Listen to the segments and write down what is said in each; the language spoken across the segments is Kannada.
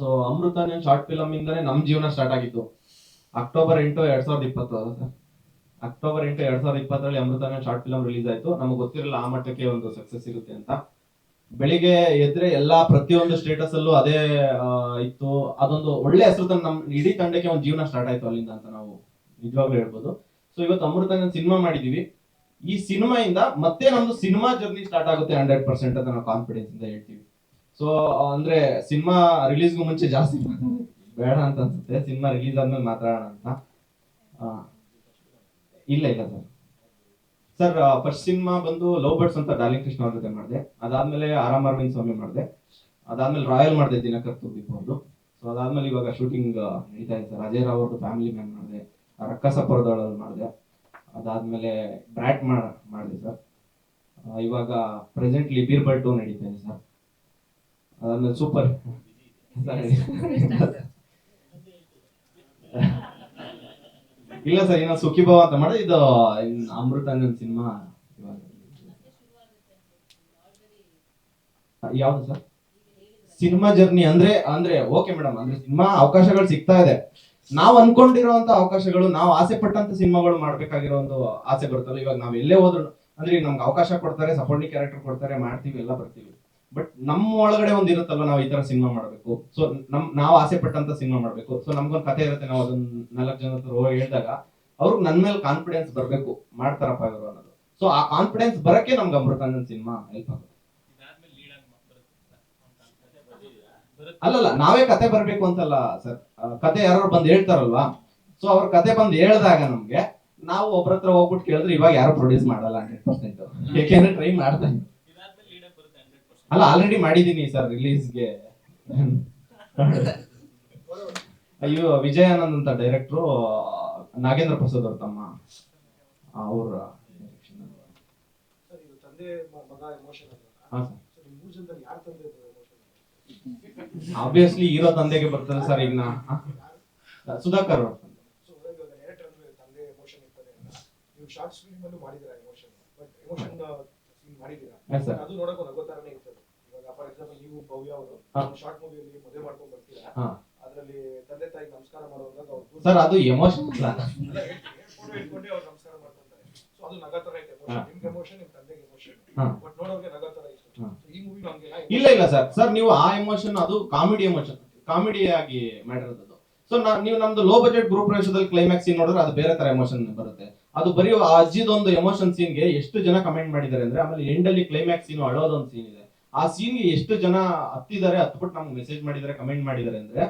ಸೊ ಅಮೃತ ಶಾರ್ಟ್ ಫಿಲಮ್ ಇಂದಾನೆ ನಮ್ ಜೀವನ ಸ್ಟಾರ್ಟ್ ಆಗಿತ್ತು. ಅಕ್ಟೋಬರ್ ಎಂಟು ಎರಡ್ ಸಾವಿರದ ಇಪ್ಪತ್ತು ಅಕ್ಟೋಬರ್ ಎಂಟು ಎರಡ್ ಸಾವಿರದ ಇಪ್ಪತ್ತರಲ್ಲಿ ಅಮೃತ ಶಾರ್ಟ್ ಫಿಲಮ್ ರಿಲೀಸ್ ಆಯ್ತು. ನಮಗೆ ಗೊತ್ತಿರಲ್ಲ ಆ ಮಟ್ಟಕ್ಕೆ ಒಂದು ಸಕ್ಸಸ್ ಇರುತ್ತೆ ಅಂತ. ಬೆಳಿಗ್ಗೆ ಎದ್ರೆ ಎಲ್ಲಾ ಪ್ರತಿಯೊಂದು ಸ್ಟೇಟಸ್ ಅಲ್ಲೂ ಅದೇ ಇತ್ತು. ಅದೊಂದು ಒಳ್ಳೆ ಹೆಸರು ತಂದು ನಮ್ ಇಡೀ ತಂಡಕ್ಕೆ ಒಂದು ಜೀವನ ಸ್ಟಾರ್ಟ್ ಆಯ್ತು ಅಲ್ಲಿಂದ ಅಂತ ನಾವು ನಿಜವಾಗ್ಲೂ ಹೇಳ್ಬೋದು. ಸೊ ಇವತ್ತು ಅಮೃತ ಸಿನಿಮಾ ಮಾಡಿದೀವಿ. ಈ ಸಿನಿಮಾ ಇಂದ ಮತ್ತೆ ನಮ್ದು ಸಿನಿಮಾ ಜರ್ನಿ ಸ್ಟಾರ್ಟ್ ಆಗುತ್ತೆ ಹಂಡ್ರೆಡ್ ಪರ್ಸೆಂಟ್ ಅಂತ ನಾವು ಕಾನ್ಫಿಡೆನ್ಸ್ ಇಂದ ಹೇಳ್ತೀವಿ. ಸೊ ಅಂದ್ರೆ ಸಿನಿಮಾ ರಿಲೀಸ್ಗೂ ಮುಂಚೆ ಜಾಸ್ತಿ ಬೇಡ ಅಂತ ಅನ್ಸುತ್ತೆ. ಸಿನಿಮಾ ರಿಲೀಸ್ ಆದ್ಮೇಲೆ ಮಾತಾಡೋಣ ಅಂತ. ಇಲ್ಲ ಇಲ್ಲ ಸರ್. ಸರ್ ಫಸ್ಟ್ ಸಿನಿಮಾ ಬಂದು ಲವ್ ಬರ್ಡ್ಸ್ ಅಂತ ಡಾರ್ಲಿಂಗ್ ಕೃಷ್ಣ ಅವ್ರ ಜೊತೆ ಮಾಡಿದೆ. ಅದಾದ್ಮೇಲೆ ಆರಾಮ್ ಅರವಿಂದ್ ಸ್ವಾಮಿ ಮಾಡಿದೆ. ಅದಾದ್ಮೇಲೆ ರಾಯಲ್ ಮಾಡಿದೆ, ದಿನಕರ್ ಅವ್ರದ್ದು. ಸೊ ಅದಾದ್ಮೇಲೆ ಇವಾಗ ಶೂಟಿಂಗ್ ನಡೀತಾ ಇದೆ ಸರ್. ಅಜಯ್ ರಾವ್ ಅವ್ರದ್ದು ಫ್ಯಾಮಿಲಿ ಮ್ಯಾನ್ ಮಾಡಿದೆ. ರಕ್ಕಸಪುರದೊಳಗೆ ಮಾಡಿದೆ. ಅದಾದ್ಮೇಲೆ ಬ್ರ್ಯಾಟ್ ಮಾಡಿದೆ ಸರ್. ಇವಾಗ ಪ್ರೆಸೆಂಟ್ಲಿ ಬೀರ್ಬಲ್ ಟೂ ನಡೀತಾ ಇದೆ ಸರ್. ಅದಾದ್ಮೇಲೆ ಸೂಪರ್ ಇಲ್ಲ ಸರ್ ಏನೋ ಸುಖಿ ಭಾವ ಅಂತ ಮಾಡಿ ಇದು ಅಮೃತ ಅಮೃತ ಸಿನಿಮಾ. ಯಾವ್ದು ಸರ್? ಸಿನಿಮಾ ಜರ್ನಿ ಅಂದ್ರೆ ಅಂದ್ರೆ, ಓಕೆ ಮೇಡಮ್, ಅಂದ್ರೆ ಸಿನಿಮಾ ಅವಕಾಶಗಳು ಸಿಗ್ತಾ ಇದೆ. ನಾವು ಅನ್ಕೊಂಡಿರುವಂತ ಅವಕಾಶಗಳು, ನಾವು ಆಸೆ ಪಟ್ಟಂತ ಸಿನಿಮಾಗಳು ಮಾಡ್ಬೇಕಾಗಿರೋ ಒಂದು ಆಸೆ ಬರ್ತಲ್ಲ ಇವಾಗ ನಾವ್ ಎಲ್ಲೇ ಹೋದ್ರು, ಅಂದ್ರೆ ನಮ್ಗೆ ಅವಕಾಶ ಕೊಡ್ತಾರೆ ಸಪೋರ್ಟಿಂಗ್ ಕ್ಯಾರೆಕ್ಟರ್ ಕೊಡ್ತಾರೆ, ಮಾಡ್ತೀವಿ, ಎಲ್ಲ ಬರ್ತೀವಿ. ಬಟ್ ನಮ್ಮ ಒಳಗಡೆ ಒಂದ್ ಇರುತ್ತಲ್ಲ ನಾವು ಈ ತರ ಸಿನಿಮಾ ಮಾಡ್ಬೇಕು? ಸೊ ನಮ್, ನಾವು ಆಸೆ ಪಟ್ಟಂತ ಸಿನಿಮಾ ಮಾಡ್ಬೇಕು. ಸೊ ನಮ್ಗೊಂದು ಕತೆ ಇರುತ್ತೆ, ನಾವು ಅದನ್ನ ನಾಲ್ಕು ಜನ ಹತ್ರ ಹೇಳಿದಾಗ, ಅವ್ರಿಗೆ ನನ್ ಮೇಲೆ ಕಾನ್ಫಿಡೆನ್ಸ್ ಬರ್ಬೇಕು. ಮಾಡ್ತಾರಪ್ಪ ಇವರು ಅನ್ನೋದು. ಸೊ ಆ ಕಾನ್ಫಿಡೆನ್ಸ್ ಬರಕ್ಕೆ ನಮ್ಗೆ ಅಮೃತಾನಂದ್ ಸಿನಿಮಾ ಹೆಲ್ಪ್ ಆಗುತ್ತೆ. ಅಲ್ಲಲ್ಲ, ನಾವೇ ಕತೆ ಬರ್ಬೇಕು ಅಂತಲ್ಲ ಸರ್. ಕತೆ ಯಾರು ಬಂದು ಹೇಳ್ತಾರಲ್ವಾ? ಸೊ ಅವ್ರ ಕತೆ ಬಂದು ಹೇಳ್ದಾಗ ನಮ್ಗೆ, ನಾವು ಒಬ್ರ ಹತ್ರ ಹೋಗ್ಬಿಟ್ಟು ಕೇಳಿದ್ರೆ ಇವಾಗ ಯಾರು ಪ್ರೊಡ್ಯೂಸ್ ಮಾಡಲ್ಲ ಹಂಡ್ರೆಡ್ ಪರ್ಸೆಂಟ್. ಯಾಕೆಂದ್ರೆ ಟ್ರೈ ಮಾಡ್ತಾ ಇದ್ದೀನಿ. ಅಲ್ಲ ಆಲ್ರೆಡಿ ಮಾಡಿದೀನಿ ಸರ್ ರಿಲೀಸ್ಗೆ ಅಯ್ಯೋ ವಿಜಯಾನಂದ್ ಅಂತ ಡೈರೆಕ್ಟ್ರು ನಾಗೇಂದ್ರ ಪ್ರಸಾದ್ ಅವ್ರ ತಮ್ಮ ಅವ್ರ sir sir sir obviously hero ತಂದೆಗೆ ಬರ್ತಾರೆ ಸರ್ ಈಗ ಸುಧಾಕರ್ ಅವ್ರ ತಂದೆ. ಡೈರೆಕ್ಟರ್ ಅಂದ್ರೆ ತಂದೆ ಎಮೋಷನ್ ಇರ್ತದೆ ಅಂತ. ನೀವು ಶಾರ್ಟ್ ಫಿಲ್ಮ್ ಅನ್ನು ಮಾಡಿದಿರಾ ಎಮೋಷನ್ ಬಟ್ ಎಮೋಷನ್ ಸೀನ್ ಮಾಡಿದಿರಾ Yes, sir. ಅದು ನೋಡಕ್ಕೆ ಗೊತ್ತಾರನೇ ಇರ್ತದೆ ಫಾರ್ ಎಕ್ಸಾಂಪಲ್ ನೀವು ಭವ್ಯ ಅವರು ಹಾ. ಶಾರ್ಟ್ ಮೂವಿಯಲ್ಲಿ ಮದುವೆ ಮಾಡ್ಕೊಂಡ್ ಬರ್ತೀರಾ? ಹಾ. ಅದರಲ್ಲಿ ತಂದೆ ತಾಯಿ ನಮಸ್ಕಾರ ಮಾಡುವಾಗ ಅವ್ರು ಸರ್ ಅದು ಎಮೋಷನ್ ಅಲ್ಲ ಫೋಟೋ ಇಟ್ಕೊಂಡೆ ಅವ್ರು ನಮಸ್ಕಾರ ಮಾಡ್ಕೊಂತಾರೆ. ಸೊ ಅದು ನಗ ತರ ಐತೆ ಎಮೋಷನ್ ನಿಮ್ಗೆ ಎಮೋಷನ್ ನಿಮ್ ತಂದೆಗೆ ಎಮೋಷನ್ ಬಟ್ ನೋಡೋಕೆ ನಗ ತರ ಇತ್ತು ಈ ಮೂವಿ ನಮ್ಗೆ ಇಲ್ಲ ಇಲ್ಲ ಸರ್. ಸರ್ ನೀವು ಆ ಎಮೋಷನ್ ಅದು ಕಾಮಿಡಿ ಎಮೋಷನ್ ಕಾಮಿಡಿ ಆಗಿ ಮಾಡಿರೋದು ಸೊ ನೀವು ನಮ್ದು ಲೋ ಬಜೆಟ್ ಗ್ರೂಪ್ ಪ್ರವೇಶದಲ್ಲಿ ಕ್ಲೈಮ್ಯಾಕ್ಸ್ ಸೀನ್ ನೋಡಿದ್ರೆ ಅದು ಬೇರೆ ತರ ಎಮೋಷನ್ ಬರುತ್ತೆ. ಅದು ಬರೀ ಆ ಅಜ್ಜಿದೊಂದು ಎಮೋಷನ್ ಸೀನ್ಗೆ ಎಷ್ಟು ಜನ ಕಮೆಂಟ್ ಮಾಡಿದ್ದಾರೆ ಅಂದ್ರೆ ಆಮೇಲೆ ಎಂಡಲ್ಲಿ ಅಲ್ಲಿ ಕ್ಲೈಮ್ಯಾಕ್ಸ್ ಸೀನ್ ಅಳೋದೊಂದು ಸೀನ್ ಇದೆ. ಆ ಸೀನ್ಗೆ ಎಷ್ಟು ಜನ ಹತ್ತಿದ್ದಾರೆ ಹತ್ಬಿಟ್ಟು ನಮ್ಗೆ ಮೆಸೇಜ್ ಮಾಡಿದ್ದಾರೆ ಕಮೆಂಟ್ ಮಾಡಿದ್ದಾರೆ ಅಂದ್ರೆ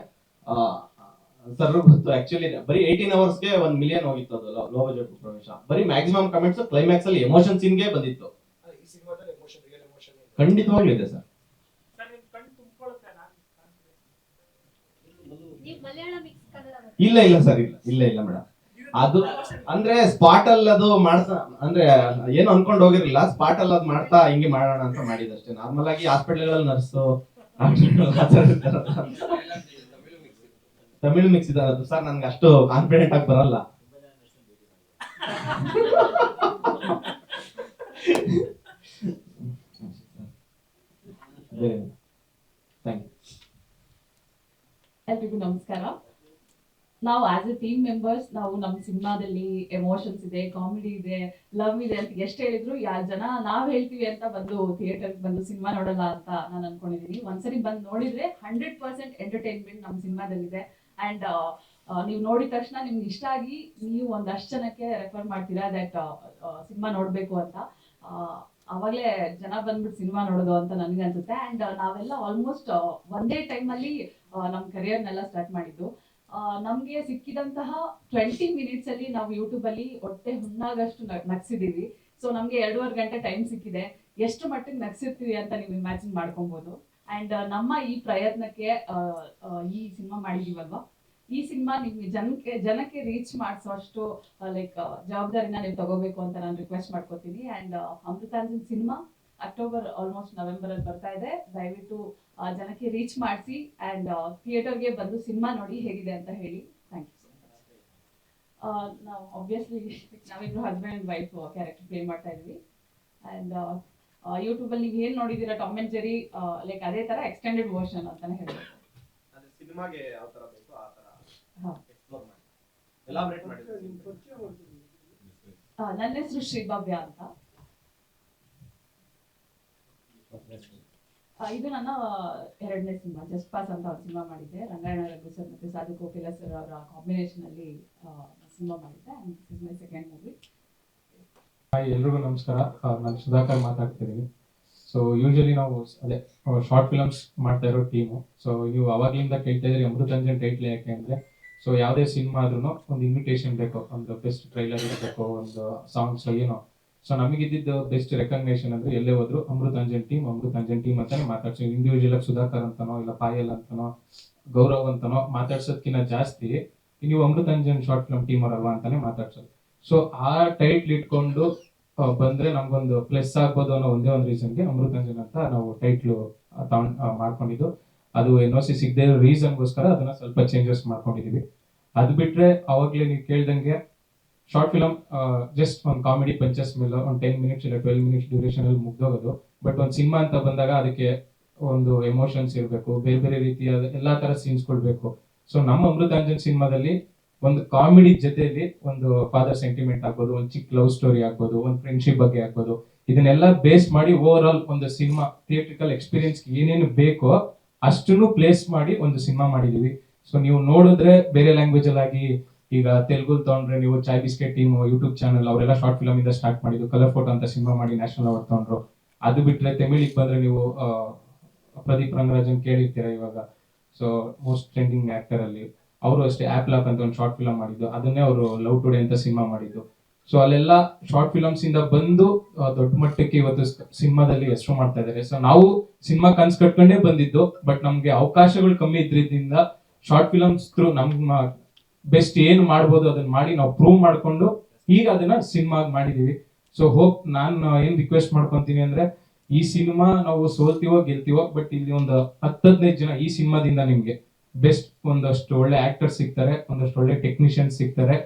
ಸರ್ ಗೊತ್ತು. ಆಕ್ಚುಲಿ ಬರೀ ಏಯ್ಟೀನ್ ಅವರ್ಸ್ಗೆ ಒಂದ್ ಮಿಲಿಯನ್ ಹೋಗಿತ್ತು ಅದು ಲೋ ಬಜೆಟ್ ಪ್ರವೇಶ. ಬರೀ ಮ್ಯಾಕ್ಸಿಮಮ್ ಕಮೆಂಟ್ಸ್ ಕ್ಲೈಮ್ಯಾಕ್ಸ್ ಅಲ್ಲಿ ಎಮೋಷನ್ ಸೀನ್ಗೆ ಬಂದಿತ್ತು. ಈ ಸಿನಿಮಾದಲ್ಲಿ ಎಮೋಷನ್ ರಿಯಲ್ ಎಮೋಷನ್ ಖಂಡಿತವಾಗ್ಲೂ ಇದೆ ಸರ್. ನೀವು ಮಲಯಾಳ ಮಿಕ್ಸ್ ಕನ್ನಡ ಇಲ್ಲ ಇಲ್ಲ ಸರ್ ಇಲ್ಲ. ಇಲ್ಲ ಇಲ್ಲ ಮೇಡಮ್ ಅದು ಅಂದ್ರೆ ಸ್ಪಾಟ್ ಅಲ್ಲಿ ಅದು ಮಾಡ್ತಾ, ಅಂದ್ರೆ ಏನು ಅನ್ಕೊಂಡ್ ಹೋಗಿರ್ಲಿಲ್ಲ ಸ್ಪಾಟ್ ಅಲ್ಲಿ ಅದು ಮಾಡ್ತಾ ಹಿಂಗೆ ಮಾಡೋಣ ಅಂತ ಮಾಡಿದಷ್ಟೇ. ನಾರ್ಮಲ್ ಆಗಿ ಹಾಸ್ಪಿಟಲ್ಗಳಲ್ಲಿ ನರ್ಸ್ ತಮಿಳು ಮಿಕ್ಸ್ ಇದೆ. ಸರ್, ನನ್ಗೆ ಅಷ್ಟು ಕಾನ್ಫಿಡೆಂಟ್ ಆಗಿ ಬರಲ್ಲ ಥ್ಯಾಂಕ್ ಯು ಎಲ್ರಿಗೂ ನಮಸ್ಕಾರ ನಾವು ಆಸ್ ಎ ಟೀಮ್ ಮೆಂಬರ್ಸ್ ನಾವು ನಮ್ಮ ಸಿನಿಮಾದಲ್ಲಿ ಎಮೋಷನ್ಸ್ ಇದೆ ಕಾಮಿಡಿ ಇದೆ ಲವ್ ಇದೆ ಅಂತ ಎಷ್ಟು ಹೇಳಿದ್ರು ಯಾರು ಜನ ನಾವ್ ಹೇಳ್ತೀವಿ ಅಂತ ಬಂದು ಥಿಯೇಟರ್ ಬಂದು ಸಿನಿಮಾ ನೋಡಲ್ಲ ಅಂತ ನಾನು ಅನ್ಕೊಂಡಿದೀನಿ. ಒಂದ್ಸರಿ ಬಂದು ನೋಡಿದ್ರೆ ಹಂಡ್ರೆಡ್ ಪರ್ಸೆಂಟ್ ಎಂಟರ್ಟೈನ್ಮೆಂಟ್ ನಮ್ಮ ಸಿನಿಮಾದಲ್ಲಿದೆ. ಅಂಡ್ ನೀವು ನೋಡಿದ ತಕ್ಷಣ ನಿಮ್ಗೆ ಇಷ್ಟ ಆಗಿ ನೀವು ಒಂದಷ್ಟು ಜನಕ್ಕೆ ರೆಫರ್ ಮಾಡ್ತೀರಾ ದಟ್ ಸಿನಿಮಾ ನೋಡ್ಬೇಕು ಅಂತ. ಅವಾಗಲೇ ಜನ ಬಂದ್ಬಿಟ್ಟು ಸಿನಿಮಾ ನೋಡೋದು ಅಂತ ನನಗೆ ಅನ್ಸುತ್ತೆ. ಅಂಡ್ ನಾವೆಲ್ಲ ಆಲ್ಮೋಸ್ಟ್ ಒಂದೇ ಟೈಮಲ್ಲಿ ನಮ್ಮ ಕರಿಯರ್ನೆಲ್ಲ ಸ್ಟಾರ್ಟ್ ಮಾಡಿದ್ದು. ನಮ್ಗೆ ಸಿಕ್ಕಿದಂತಹ ಟ್ವೆಂಟಿ ಮಿನಿಟ್ಸ್ ಅಲ್ಲಿ ನಾವು ಯೂಟ್ಯೂಬ್ ಅಲ್ಲಿ ಹೊಟ್ಟೆ ಹುಣ್ಣಾಗಷ್ಟು ನಗ್ಸಿದೀವಿ. ಸೊ ನಮ್ಗೆ ಎರಡೂವರೆ ಗಂಟೆ ಟೈಮ್ ಸಿಕ್ಕಿದೆ. ಎಷ್ಟು ಮಟ್ಟಿಗೆ ನಗ್ಸಿರ್ತೀವಿ ಅಂತ ನೀವು ಇಮ್ಯಾಜಿನ್ ಮಾಡ್ಕೊಬಹುದು ಅಂಡ್ ನಮ್ಮ ಈ ಪ್ರಯತ್ನಕ್ಕೆ ಈ ಸಿನಿಮಾ ಮಾಡಿದೀವಲ್ವಾ? ಈ ಸಿನಿಮಾ ನಿಮ್ಗೆ ಜನಕ್ಕೆ ಜನಕ್ಕೆ ರೀಚ್ ಮಾಡಿಸೋಷ್ಟು ಲೈಕ್ ಜವಾಬ್ದಾರಿನ ನೀವು ತಗೋಬೇಕು ಅಂತ ನಾನು ರಿಕ್ವೆಸ್ಟ್ ಮಾಡ್ಕೋತೀನಿ. And Amruthanjan cinema October almost November ಅಲ್ಲಿ ಬರ್ತಾ ಇದೆ. ದಯವಿಟ್ಟು ಜನಕ್ಕೆ ರೀಚ್ ಮಾಡಿಸಿ ಅಂಡ್ ಥಿಯೇಟರ್ಗೆ ಬಂದು ಸಿನಿಮಾ ನೋಡಿ ಹೇಗಿದೆ ಅಂತ ಹೇಳಿ. ಥ್ಯಾಂಕ್ ಯು ಸೊ ಮಚ್ ನಾವು ಆಬ್ವಿಯಸ್ಲಿ ನಾವಿಬ್ರು husband and wife character play ಮಾಡ್ತಾ ಇದ್ವಿ. ಆ್ಯಂಡ್ ಯೂಟ್ಯೂಬಲ್ಲಿ ನೀವು ಏನು ನೋಡಿದ್ದೀರಾ ಟಾಮ್ ಅಂಡ್ ಜೆರಿ ಲೈಕ್ ಅದೇ ಥರ ಎಕ್ಸ್ಟೆಂಡೆಡ್ ವರ್ಷನ್ ಅಂತಲೇ ಹೇಳ್ಬೋದು. ಸಿನಿಮಾಗೆ ಯಾವ ಥರ ಬೇಕು ಆ ತರ ಹಾ. ಎಕ್ಸ್ಪ್ಲೋರ್ ಮಾಡಿ. ಎಲಾಬ್ರೇಟ್ ಮಾಡಿದ್ರೆ ಆ, ನನ್ನ ಹೆಸರು ಶ್ರೀಭವ್ಯ ಅಂತ. ಇದು ನನ್ನ ಎರಡನೇ ಸಿನಿಮಾ ಜಸ್ಟ್ ಪಾಸ್ ಅಂತ ಒಂದು ಸಿನಿಮಾ ಮಾಡಿದ್ದೆ. ರಂಗಾಯಣ ರಘು ಸರ್ ಮತ್ತೆ ಸಾಧು ಕೋಕಿಲ ಸರ್ ಅವರ ಕಾಂಬಿನೇಷನ್ ಅಲ್ಲಿ ಸಿನಿಮಾ ಮಾಡಿದ್ದೆ. This is my second movie hi ಎಲ್ರಿಗೂ ನಮಸ್ಕಾರ. ನಾನು ಸುಧಾಕರ್ ಮಾತಾಡ್ತಿದ್ದೀನಿ. ಸೊ ಯೂಶಲಿ ನಾವು ಅದೇ ಶಾರ್ಟ್ ಫಿಲಮ್ಸ್ ಮಾಡ್ತಾ ಇರೋ ಟೀಮು ಸೊ ನೀವು ಅವಾಗ್ಲಿಂದ ಕೇಳ್ತಾ ಇದ್ರಿ ಅಮೃತಾಂಜನ್ ಟೈಟ್ಲ್ ಯಾಕೆ ಅಂದ್ರೆ ಸೊ ಯಾವುದೇ ಸಿನಿಮಾ ಆದ್ರೂ ಒಂದು ಇನ್ವಿಟೇಷನ್ ಬೇಕು, ಒಂದು ಬೆಸ್ಟ್ ಟ್ರೈಲರ್ ಇರಬೇಕು ಒಂದು ಸಾಂಗ್ಸ್ ಏನೋ ಸೊ ನಮಗಿದ್ದಿದ್ದ ಬೆಸ್ಟ್ ರೆಕಗ್ನೇಷನ್ ಅಂದ್ರೆ ಎಲ್ಲೇ ಹೋದ್ರು ಅಮೃತಾಂಜನ್ ಟೀಮ್ ಅಮೃತಾಂಜನ್ ಟೀಮ್ ಅಂತಾನೆ ಮಾತಾಡ್ಸೋ ಇಂಡಿವಿಜುವಲ್ ಆಗಿ ಸುಧಾಕರ್ ಅಂತನೋ, ಇಲ್ಲ ಪಾಯಲ್ ಅಂತನೋ, ಗೌರವ್ ಅಂತನೋ ಮಾತಾಡ್ಸೋದ್ಕಿಂತ ಜಾಸ್ತಿ ನೀವು ಅಮೃತಾಂಜನ್ ಶಾರ್ಟ್ ಫಿಲ್ಮ್ ಟೀಮ್ ಅವರಲ್ವಾ ಅಂತಾನೆ ಮಾತಾಡ್ಸೋದು. ಸೊ ಆ ಟೈಟ್ಲ್ ಇಟ್ಕೊಂಡು ಬಂದ್ರೆ ನಮ್ಗೊಂದು ಪ್ಲಸ್ ಆಗ್ಬೋದು ಅನ್ನೋ ಒಂದೇ ಒಂದು ರೀಸನ್ಗೆ ಅಮೃತಾಂಜನ್ ಅಂತ ನಾವು ಟೈಟ್ಲು ತಗೊಂಡ್ ಮಾಡ್ಕೊಂಡಿದ್ದು. ಅದು ಎನ್ ಒ ಸಿ, ಸಿಗದೆ ಇರೋ ರೀಸನ್ಗೋಸ್ಕರ ಅದನ್ನ ಸ್ವಲ್ಪ ಚೇಂಜಸ್ ಮಾಡ್ಕೊಂಡಿದೀವಿ ಅದು ಬಿಟ್ರೆ ಅವಾಗ್ಲೇ ನೀವು ಕೇಳ್ದಂಗೆ ಶಾರ್ಟ್ ಫಿಲಮ್ ಜಸ್ಟ್ ಒಂದು ಕಾಮಿಡಿ ಪಂಚಸ್ ಮೇಲೆ ಒಂದು ಟೆನ್ ಮಿನಿಟ್ಸ್ ಇಲ್ಲ ಟ್ವೆಲ್ ಮಿನಿಟ್ಸ್ ಡ್ಯೂರೇಷನ್ ಅಲ್ಲಿ ಮುಗ್ದೋಗೋದು. ಬಟ್ ಒಂದು ಸಿನಿಮಾ ಅಂತ ಬಂದಾಗ ಅದಕ್ಕೆ ಒಂದು ಎಮೋಷನ್ಸ್ ಇರಬೇಕು, ಬೇರೆ ಬೇರೆ ರೀತಿಯ ಎಲ್ಲಾ ತರ ಸೀನ್ಸ್ ಬೇಕು ಸೊ ನಮ್ಮ ಅಮೃತಾಂಜನ್ ಸಿನಿಮಾದಲ್ಲಿ ಒಂದು ಕಾಮಿಡಿ ಜೊತೆಯಲ್ಲಿ ಒಂದು ಫಾದರ್ ಸೆಂಟಿಮೆಂಟ್ ಆಗ್ಬೋದು ಒಂದು ಚಿಕ್ಕ ಲವ್ ಸ್ಟೋರಿ ಆಗ್ಬೋದು ಒಂದು ಫ್ರೆಂಡ್ಶಿಪ್ ಬಗ್ಗೆ ಆಗ್ಬೋದು ಇದನ್ನೆಲ್ಲ ಬೇಸ್ ಮಾಡಿ ಓವರ್ ಆಲ್ ಒಂದು ಸಿನಿಮಾ ಥಿಯೇಟ್ರಿಕಲ್ ಎಕ್ಸ್ಪೀರಿಯನ್ಸ್ ಏನೇನು ಬೇಕೋ ಅಷ್ಟನ್ನು ಪ್ಲೇಸ್ ಮಾಡಿ ಒಂದು ಸಿನಿಮಾ ಮಾಡಿದೀವಿ. ಸೊ ನೀವು ನೋಡಿದ್ರೆ ಬೇರೆ ಲ್ಯಾಂಗ್ವೇಜ್ ಅಲ್ಲಿ ಆಗಿ ಈಗ ತೆಲುಗು ತಗೊಂಡ್ರೆ ನೀವು Chai Bisket team, YouTube channel, ಅವರೆಲ್ಲ ಶಾರ್ಟ್ ಫಿಲಮ್ ಇಂದ ಸ್ಟಾರ್ಟ್ ಮಾಡಿದ್ರು ಕಲರ್ ಫೋಟೋ ಅಂತ ಸಿನಿಮಾ ಮಾಡಿ ನ್ಯಾಷನಲ್ ಅವಾರ್ಡ್ ತಗೊಂಡ್ರು. ಅದು ಬಿಟ್ರೆ ತಮಿಳಿಗೆ ಬಂದ್ರೆ ನೀವು ಪ್ರದೀಪ್ ರಂಗರಾಜನ್ ಕೇಳಿರ್ತೀರ ಇವಾಗ? ಸೊ ಮೋಸ್ಟ್ ಟ್ರೆಂಡಿಂಗ್ ಆಕ್ಟರ್ ಅಲ್ಲಿ. ಅವರು ಅಷ್ಟೇ ಆಪ್ ಲಾಕ್ ಅಂತ ಒಂದು ಶಾರ್ಟ್ ಫಿಲಮ್ ಮಾಡಿದ್ದು. ಅದನ್ನೇ ಅವರು ಲವ್ ಟುಡೇ ಅಂತ ಸಿನಿಮಾ ಮಾಡಿದ್ದು. ಸೊ ಅಲ್ಲೆಲ್ಲ ಶಾರ್ಟ್ ಫಿಲಮ್ಸ್ ಇಂದ ಬಂದು ದೊಡ್ಡ ಮಟ್ಟಕ್ಕೆ ಇವತ್ತು ಸಿನಿಮಾದಲ್ಲಿ ಹೆಸರು ಮಾಡ್ತಾ ಇದ್ದಾರೆ ಸೊ ನಾವು ಸಿನಿಮಾ ಕನ್ಸ್ ಕಟ್ಕೊಂಡೇ ಬಂದಿದ್ದು ಬಟ್ ನಮ್ಗೆ ಅವಕಾಶಗಳು ಕಮ್ಮಿ ಇದ್ರಿಂದ ಶಾರ್ಟ್ ಫಿಲಮ್ಸ್ ಥ್ರೂ ನಮ್ಮ ಬೆಸ್ಟ್ ಏನ್ ಮಾಡ್ಬೋದು ಅದನ್ನ ಮಾಡಿ ನಾವು ಪ್ರೂವ್ ಮಾಡ್ಕೊಂಡು ಈಗ ಅದನ್ನ ಸಿನಿಮಾ ಮಾಡಿದೀವಿ. ಸೊ ಹೋಪ್ ನಾನು ಏನ್ ರಿಕ್ವೆಸ್ಟ್ ಮಾಡ್ಕೊಂತೀನಿ ಅಂದ್ರೆ ಈ ಸಿನಿಮಾ ನಾವು ಸೋಲ್ತೀವೋ ಗೆಲ್ತೀವೋ ಬಟ್ ಇಲ್ಲಿ ಒಂದು ಹತ್ತು ಹದಿನೈದು ಜನ ಈ ಸಿನಿಮಾದಿಂದ ನಿಮ್ಗೆ ಬೆಸ್ಟ್ ಒಂದಷ್ಟು ಒಳ್ಳೆ ಆಕ್ಟರ್ ಸಿಗ್ತಾರೆ, ಒಂದಷ್ಟು ಒಳ್ಳೆ ಟೆಕ್ನಿಷಿಯನ್ಸ್ ಸಿಗ್ತಾರೆ.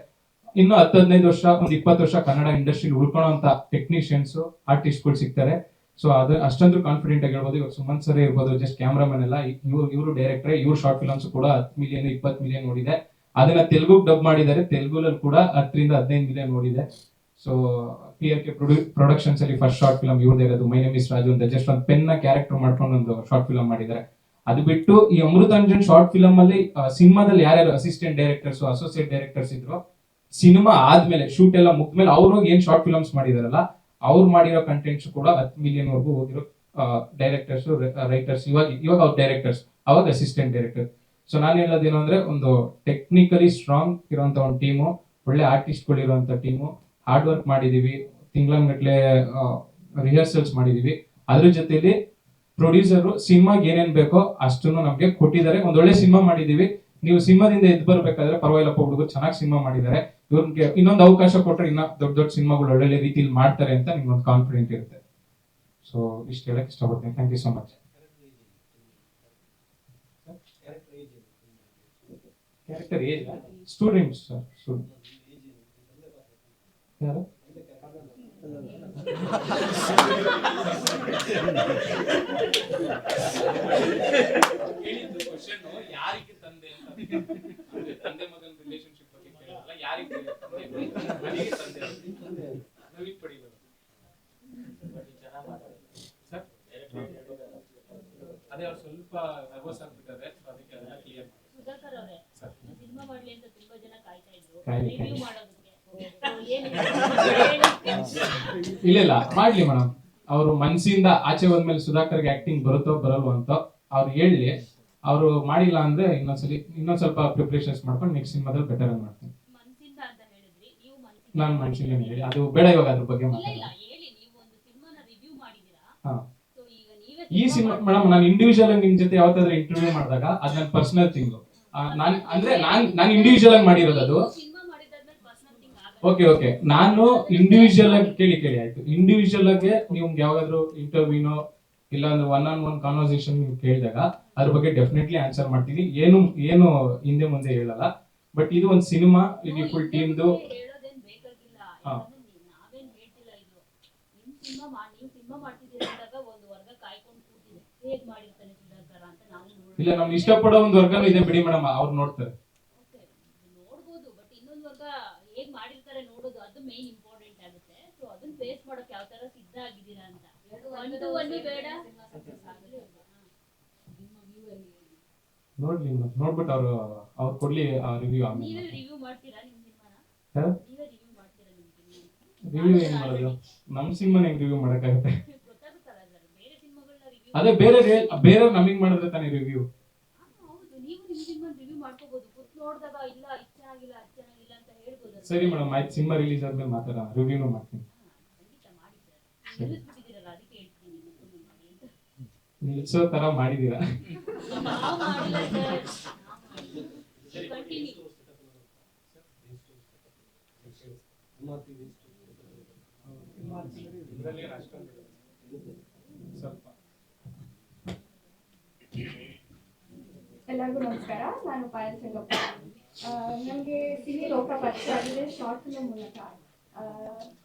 ಇನ್ನು ಹತ್ತು ಹದಿನೈದು ವರ್ಷ, ಒಂದು ಇಪ್ಪತ್ತು ವರ್ಷ ಕನ್ನಡ ಇಂಡಸ್ಟ್ರಿಲಿ ಉಳ್ಕೊಳ್ಳೋಂತ ಟೆಕ್ನಿಷಿಯನ್ಸ್ ಆರ್ಟಿಸ್ಟ್ಗಳು ಸಿಗ್ತಾರೆ. ಸೊ ಅದು ಅಷ್ಟೊಂದು ಕಾನ್ಫಿಡೆಂಟ್ ಆಗಿ ಹೇಳ್ಬೋದು. ಇವಾಗ ಸುಮಂತ್ ಸರ್ ಇರ್ಬೋದು ಜಸ್ಟ್ ಕ್ಯಾಮ್ರಾಮನ್ ಎಲ್ಲ ಇವ್ರು ಇವರು ಡೈರೆಕ್ಟರ್ ಇವ್ರ ಶಾರ್ಟ್ ಫಿಲಮ್ಸ್ ಕೂಡ ಹತ್ತು ಮಿಲಿಯನ್ ಇಪ್ಪತ್ತು ಮಿಲಿಯನ್ ನೋಡಿದೆ. ಅದನ್ನ ತೆಲುಗು ಡಬ್ ಮಾಡಿದ್ದಾರೆ. ತೆಲುಗುಲಲ್ಲಿ ಕೂಡ ಹತ್ತರಿಂದ ಹದಿನೈದು ಮಿಲಿಯನ್ ನೋಡಿದೆ. So P R K productions ಅಲ್ಲಿ ಫಸ್ಟ್ ಶಾರ್ಟ್ ಫಿಲಮ್ ಇವ್ರದೇ ಇರೋದು. ಮೈ ನೇಮ್ ಇಸ್ ರಾಜು ಅಂತ ಜಸ್ಟ್ ಒಂದು ಪೆನ್ನ ಕ್ಯಾರೆಕ್ಟರ್ ಮಾಡ್ಕೊಂಡು ಒಂದು ಶಾರ್ಟ್ ಫಿಲಮ್ ಮಾಡಿದ್ದಾರೆ. ಅದು ಬಿಟ್ಟು ಈ ಅಮೃತಾಂಜನ್ ಶಾರ್ಟ್ ಫಿಲಮ್ ಅಲ್ಲಿ ಸಿನಿಮಾದಲ್ಲಿ ಯಾರ್ಯಾರು ಅಸಿಸ್ಟೆಂಟ್ ಡೈರೆಕ್ಟರ್ಸ್ ಅಸೋಸಿಯೇಟ್ ಡೈರೆಕ್ಟರ್ಸ್ ಇದ್ರು, ಸಿನಿಮಾ ಆದ್ಮೇಲೆ ಶೂಟ್ ಎಲ್ಲ ಮುಗ್ದ್ಮೇಲೆ ಅವ್ರು ಏನ್ ಶಾರ್ಟ್ ಫಿಲಮ್ಸ್ ಮಾಡಿದಾರಲ್ಲ, ಅವ್ರು ಮಾಡಿರೋ ಕಂಟೆಂಟ್ಸ್ ಕೂಡ ಹತ್ತು ಮಿಲಿಯನ್ ವರ್ಗೂ ಹೋಗಿರೋ ಡೈರೆಕ್ಟರ್ಸ್ ರೈಟರ್ಸ್ ಇವಾಗ ಇವಾಗ ಅವ್ರ ಡೈರೆಕ್ಟರ್ಸ್ ಅವಾಗ ಅಸಿಸ್ಟೆಂಟ್ ಡೈರೆಕ್ಟರ್ ಸೊ ನಾನು ಹೇಳೋದೇನು ಅಂದ್ರೆ ಒಂದು ಟೆಕ್ನಿಕಲಿ ಸ್ಟ್ರಾಂಗ್ ಇರುವಂತ ಒಂದು ಟೀಮು ಒಳ್ಳೆ ಆರ್ಟಿಸ್ಟ್ಗಳು ಇರುವಂತ ಟೀಮು ಹಾರ್ಡ್ ವರ್ಕ್ ಮಾಡಿದೀವಿ, ತಿಂಗಳಂಗಟ್ಲೆ ರಿಹರ್ಸಲ್ಸ್ ಮಾಡಿದೀವಿ. ಅದ್ರ ಜೊತೆಲಿ ಪ್ರೊಡ್ಯೂಸರ್ ಸಿನಿಮಾಗೆ ಏನೇನ್ ಬೇಕೋ ಅಷ್ಟನ್ನು ನಮ್ಗೆ ಕೊಟ್ಟಿದ್ದಾರೆ. ಒಂದೊಳ್ಳೆ ಸಿನಿಮಾ ಮಾಡಿದೀವಿ. ನೀವು ಸಿನಿಮಾದಿಂದ ಎದ್ದು ಬರ್ಬೇಕಾದ್ರೆ ಪರವಾಗಿಲ್ಲಪ್ಪ, ಹುಡುಗರು ಚೆನ್ನಾಗಿ ಸಿನಿಮಾ ಮಾಡಿದ್ದಾರೆ. ಇವ್ರಿಗೆ ಇನ್ನೊಂದು ಅವಕಾಶ ಕೊಟ್ರೆ ಇನ್ನ ದೊಡ್ಡ ದೊಡ್ಡ ಸಿನಿಮಾಗಳು ಒಳ್ಳೊಳ್ಳೆ ರೀತಿಲಿ ಮಾಡ್ತಾರೆ ಅಂತ ನಿಮ್ಗೊಂದು ಕಾನ್ಫಿಡೆಂಟ್ ಇರುತ್ತೆ. ಸೊ ಇಷ್ಟು ಹೇಳಕ್ ಇಷ್ಟಪಡ್ತೀನಿ. Thank you so much character age students sir student ಯಾರು ಕೇಳಿದ್ದು ಕ್ವಶನ್ ಯಾರಿಗೆ ತಂದೆ ಅಂತ ಅಂದ್ರೆ ತಂದೆ ಮಗನ ರಿಲೇಶನ್ಶಿಪ್ ಬಗ್ಗೆ ಕೇಳಿದ್ರಲ್ಲ ಯಾರಿಗೆ ತಂದೆ ನನಗೆ ತಂದೆ ನವೀನ್ ಪಡಿಗಳು ಸರ್ ಅದೇ ಅವ್ರು ಸ್ವಲ್ಪ ನರ್ವಸ್ ಆಗ್ಬಿಟ್ಟಿದ್ದಾರೆ so ಅದಕ್ಕೆ ಅದನ್ನ ಕ್ಲಿಯರ್ ಸುಧಾಕರ್ ಅವರೇ ಸರ್ ಸಿನಿಮಾ ಮಾಡ್ಲಿ ಅಂತ ತುಂಬಾ ಜನ ಕಾಯ್ತಾ ಇದ್ರು ಕಾಯ್ಲಿ, ರಿವ್ಯೂ ಕಾಯ್ಲಿ. ಮಾಡೋದಕ್ಕೆ So, ಏನು ಇಲ್ಲ ಇಲ್ಲ ಮಾಡ್ಲಿ ಮೇಡಮ್. ಅವರು ಮನ್ಸಿಂದ ಆಚೆ ಹೋದ್ಮೇಲೆ ಸುಧಾಕರ್ಗೆ ಆಕ್ಟಿಂಗ್ ಬರುತ್ತೋ ಬರಲ್ವೋ ಅಂತ ಅವ್ರು ಹೇಳಿ ಅವರು ಮಾಡಿಲ್ಲ ಅಂದ್ರೆ ಇನ್ನೊಂದ್ಸಲಿ ಇನ್ನೊಂದ್ ಸ್ವಲ್ಪ ಪ್ರಿಪರೇಷನ್ಸ್ ಮಾಡ್ಕೊಂಡು ನೆಕ್ಸ್ಟ್ ಸಿನಿಮಾದಲ್ಲಿ ಬೆಟರ್ ಆಗಿ ಮಾಡ್ತೀನಿ. ನಾನು ಮನ್ಸಿಂದ ಹೇಳಿ ಅದು ಬೇಡ ಇವಾಗ ಅದ್ರ ಬಗ್ಗೆ ಮಾಡಿದೀರಾ ಹಾ. ಈ ಸಿನಿಮಾ ಮೇಡಮ್ ನಾನು ಇಂಡಿವಿಜುವಲ್ ಆಗಿ ನಿಮ್ ಜೊತೆ ಯಾವತ್ತಾದ್ರೂ ಇಂಟರ್ವ್ಯೂ ಮಾಡಿದಾಗ ಅದ್ ನನ್ನ ಪರ್ಸನಲ್ ಥಿಂಗ್ ನಾನು ಅಂದ್ರೆ ನಾನ್ ನಾನು ಇಂಡಿವಿಜುವಲ್ ಆಗಿ ಮಾಡಿರೋದು ಅದು ಸಿನಿಮಾ ಮಾಡಿದಾದ್ಮೇಲೆ ಪರ್ಸನಲ್ ಥಿಂಗ್ ಆಗಲ್ಲ ಓಕೆ ಓಕೆ ನಾನು ಇಂಡಿವಿಜುವಲ್ ಆಗಿ ಕೇಳಿ ಕೇಳಿ ಆಯ್ತು. ಇಂಡಿವಿಜುವಲ್ ಆಗಿ ನಿಮ್ಗೆ ಯಾವಾಗಾದ್ರೂ ಇಂಟರ್ವ್ಯೂನೋ ಇಲ್ಲ ಒಂದು ಒನ್ ಆನ್ ಒನ್ ಕಾನ್ವರ್ಸೇಷನ್ ನೀವು ಕೇಳಿದಾಗ ಅದ್ರ ಬಗ್ಗೆ ಡೆಫಿನೆಟ್ಲಿ ಆನ್ಸರ್ ಮಾಡ್ತೀನಿ. ಏನು ಏನು ಹಿಂದೆ ಮುಂದೆ ಹೇಳಲ್ಲ. ಬಟ್ ಇದು ಒಂದು ಸಿನಿಮಾ ಇದು ಫುಲ್ ಟೀಮ್ದು ಹಾ. ಇಲ್ಲ ನಮ್ಗೆ ಇಷ್ಟಪಡೋ ಒಂದು ವರ್ಗನೂ ಇದೆ ಬಿಡಿ ಮೇಡಮ್. ಅವ್ರು ನೋಡ್ತಾರೆ ಓಕೆ ನೋಡ್ಬೋದು ಬಟ್ ಇನ್ನೊಂದು ವರ್ಗ ಹೇಗ್ ಮಾಡಿರ್ತಾರೆ ನೋಡೋದು ಅದು ಮೇನ್ ಇಂಪಾರ್ಟೆಂಟ್ ಆಗುತ್ತೆ ಸೊ ಅದನ್ನ ಫೇಸ್ ಮಾಡಕ್ ಯಾವ ತರ ಸಿದ್ಧ ಆಗಿದ್ದೀರಾ ಅಂತ ಒಂದು ಒಂದು ಬೇಡ ನಿಮ್ಮ ವ್ಯೂ ಅಲ್ಲಿ ಹೇಳಿ. ನೋಡ್ಲಿ ನೋಡ್ಬಿಟ್ಟು ಅವರು ಅವ್ರು ಕೊಡ್ಲಿ ರಿವ್ಯೂ ಆಮೇಲೆ. ರಿವ್ಯೂ ಹೆಂಗ್ ಮಾಡೋದು? ನಮ್ ಸಿನಿಮಾನ ಹೆಂಗ್ ರಿವ್ಯೂ ಮಾಡಕ್ಕಾಗತ್ತೆ. ಅದೇ ಬೇರೆ ಬೇರೆ ನಮಗ್ ಮಾಡಿದ್ರೆ ತಾನೇ ರಿವ್ಯೂ ಸರಿ ಮೇಡಮ್ ಆಯ್ತು ಸಿನಿಮಾ ರಿಲೀಸ್ ಆದ್ಮೇಲೆ ಮಾತಾಡ ರಿವ್ಯೂನು ಮಾಡ್ತೀನಿ ಖಂಡಿತ ಮಾಡಿ ಸರ್ ನಿಲ್ಲಿಸ್ಬಿಟ್ಟಿದ್ದೀರಲ್ಲ ಅದಕ್ಕೆ ಹೇಳ್ತೀನಿ ಮತ್ತೊಮ್ಮೆ ಮಾಡಿ ಅಂತ ನಿಲ್ಸೋ ತರ ಮಾಡಿದೀರಾ. ಎಲ್ಲರಿಗೂ ನಮಸ್ಕಾರ, ನಾನು ಪಾಯಲ್ ಚೆಂಗಪ್ಪ ನಮಗೆ ಸಿನಿ ಲೋಕ ಪರಿಚಯ ಆಗಿದೆ ಶಾರ್ಟ್ ಮೂಲಕ.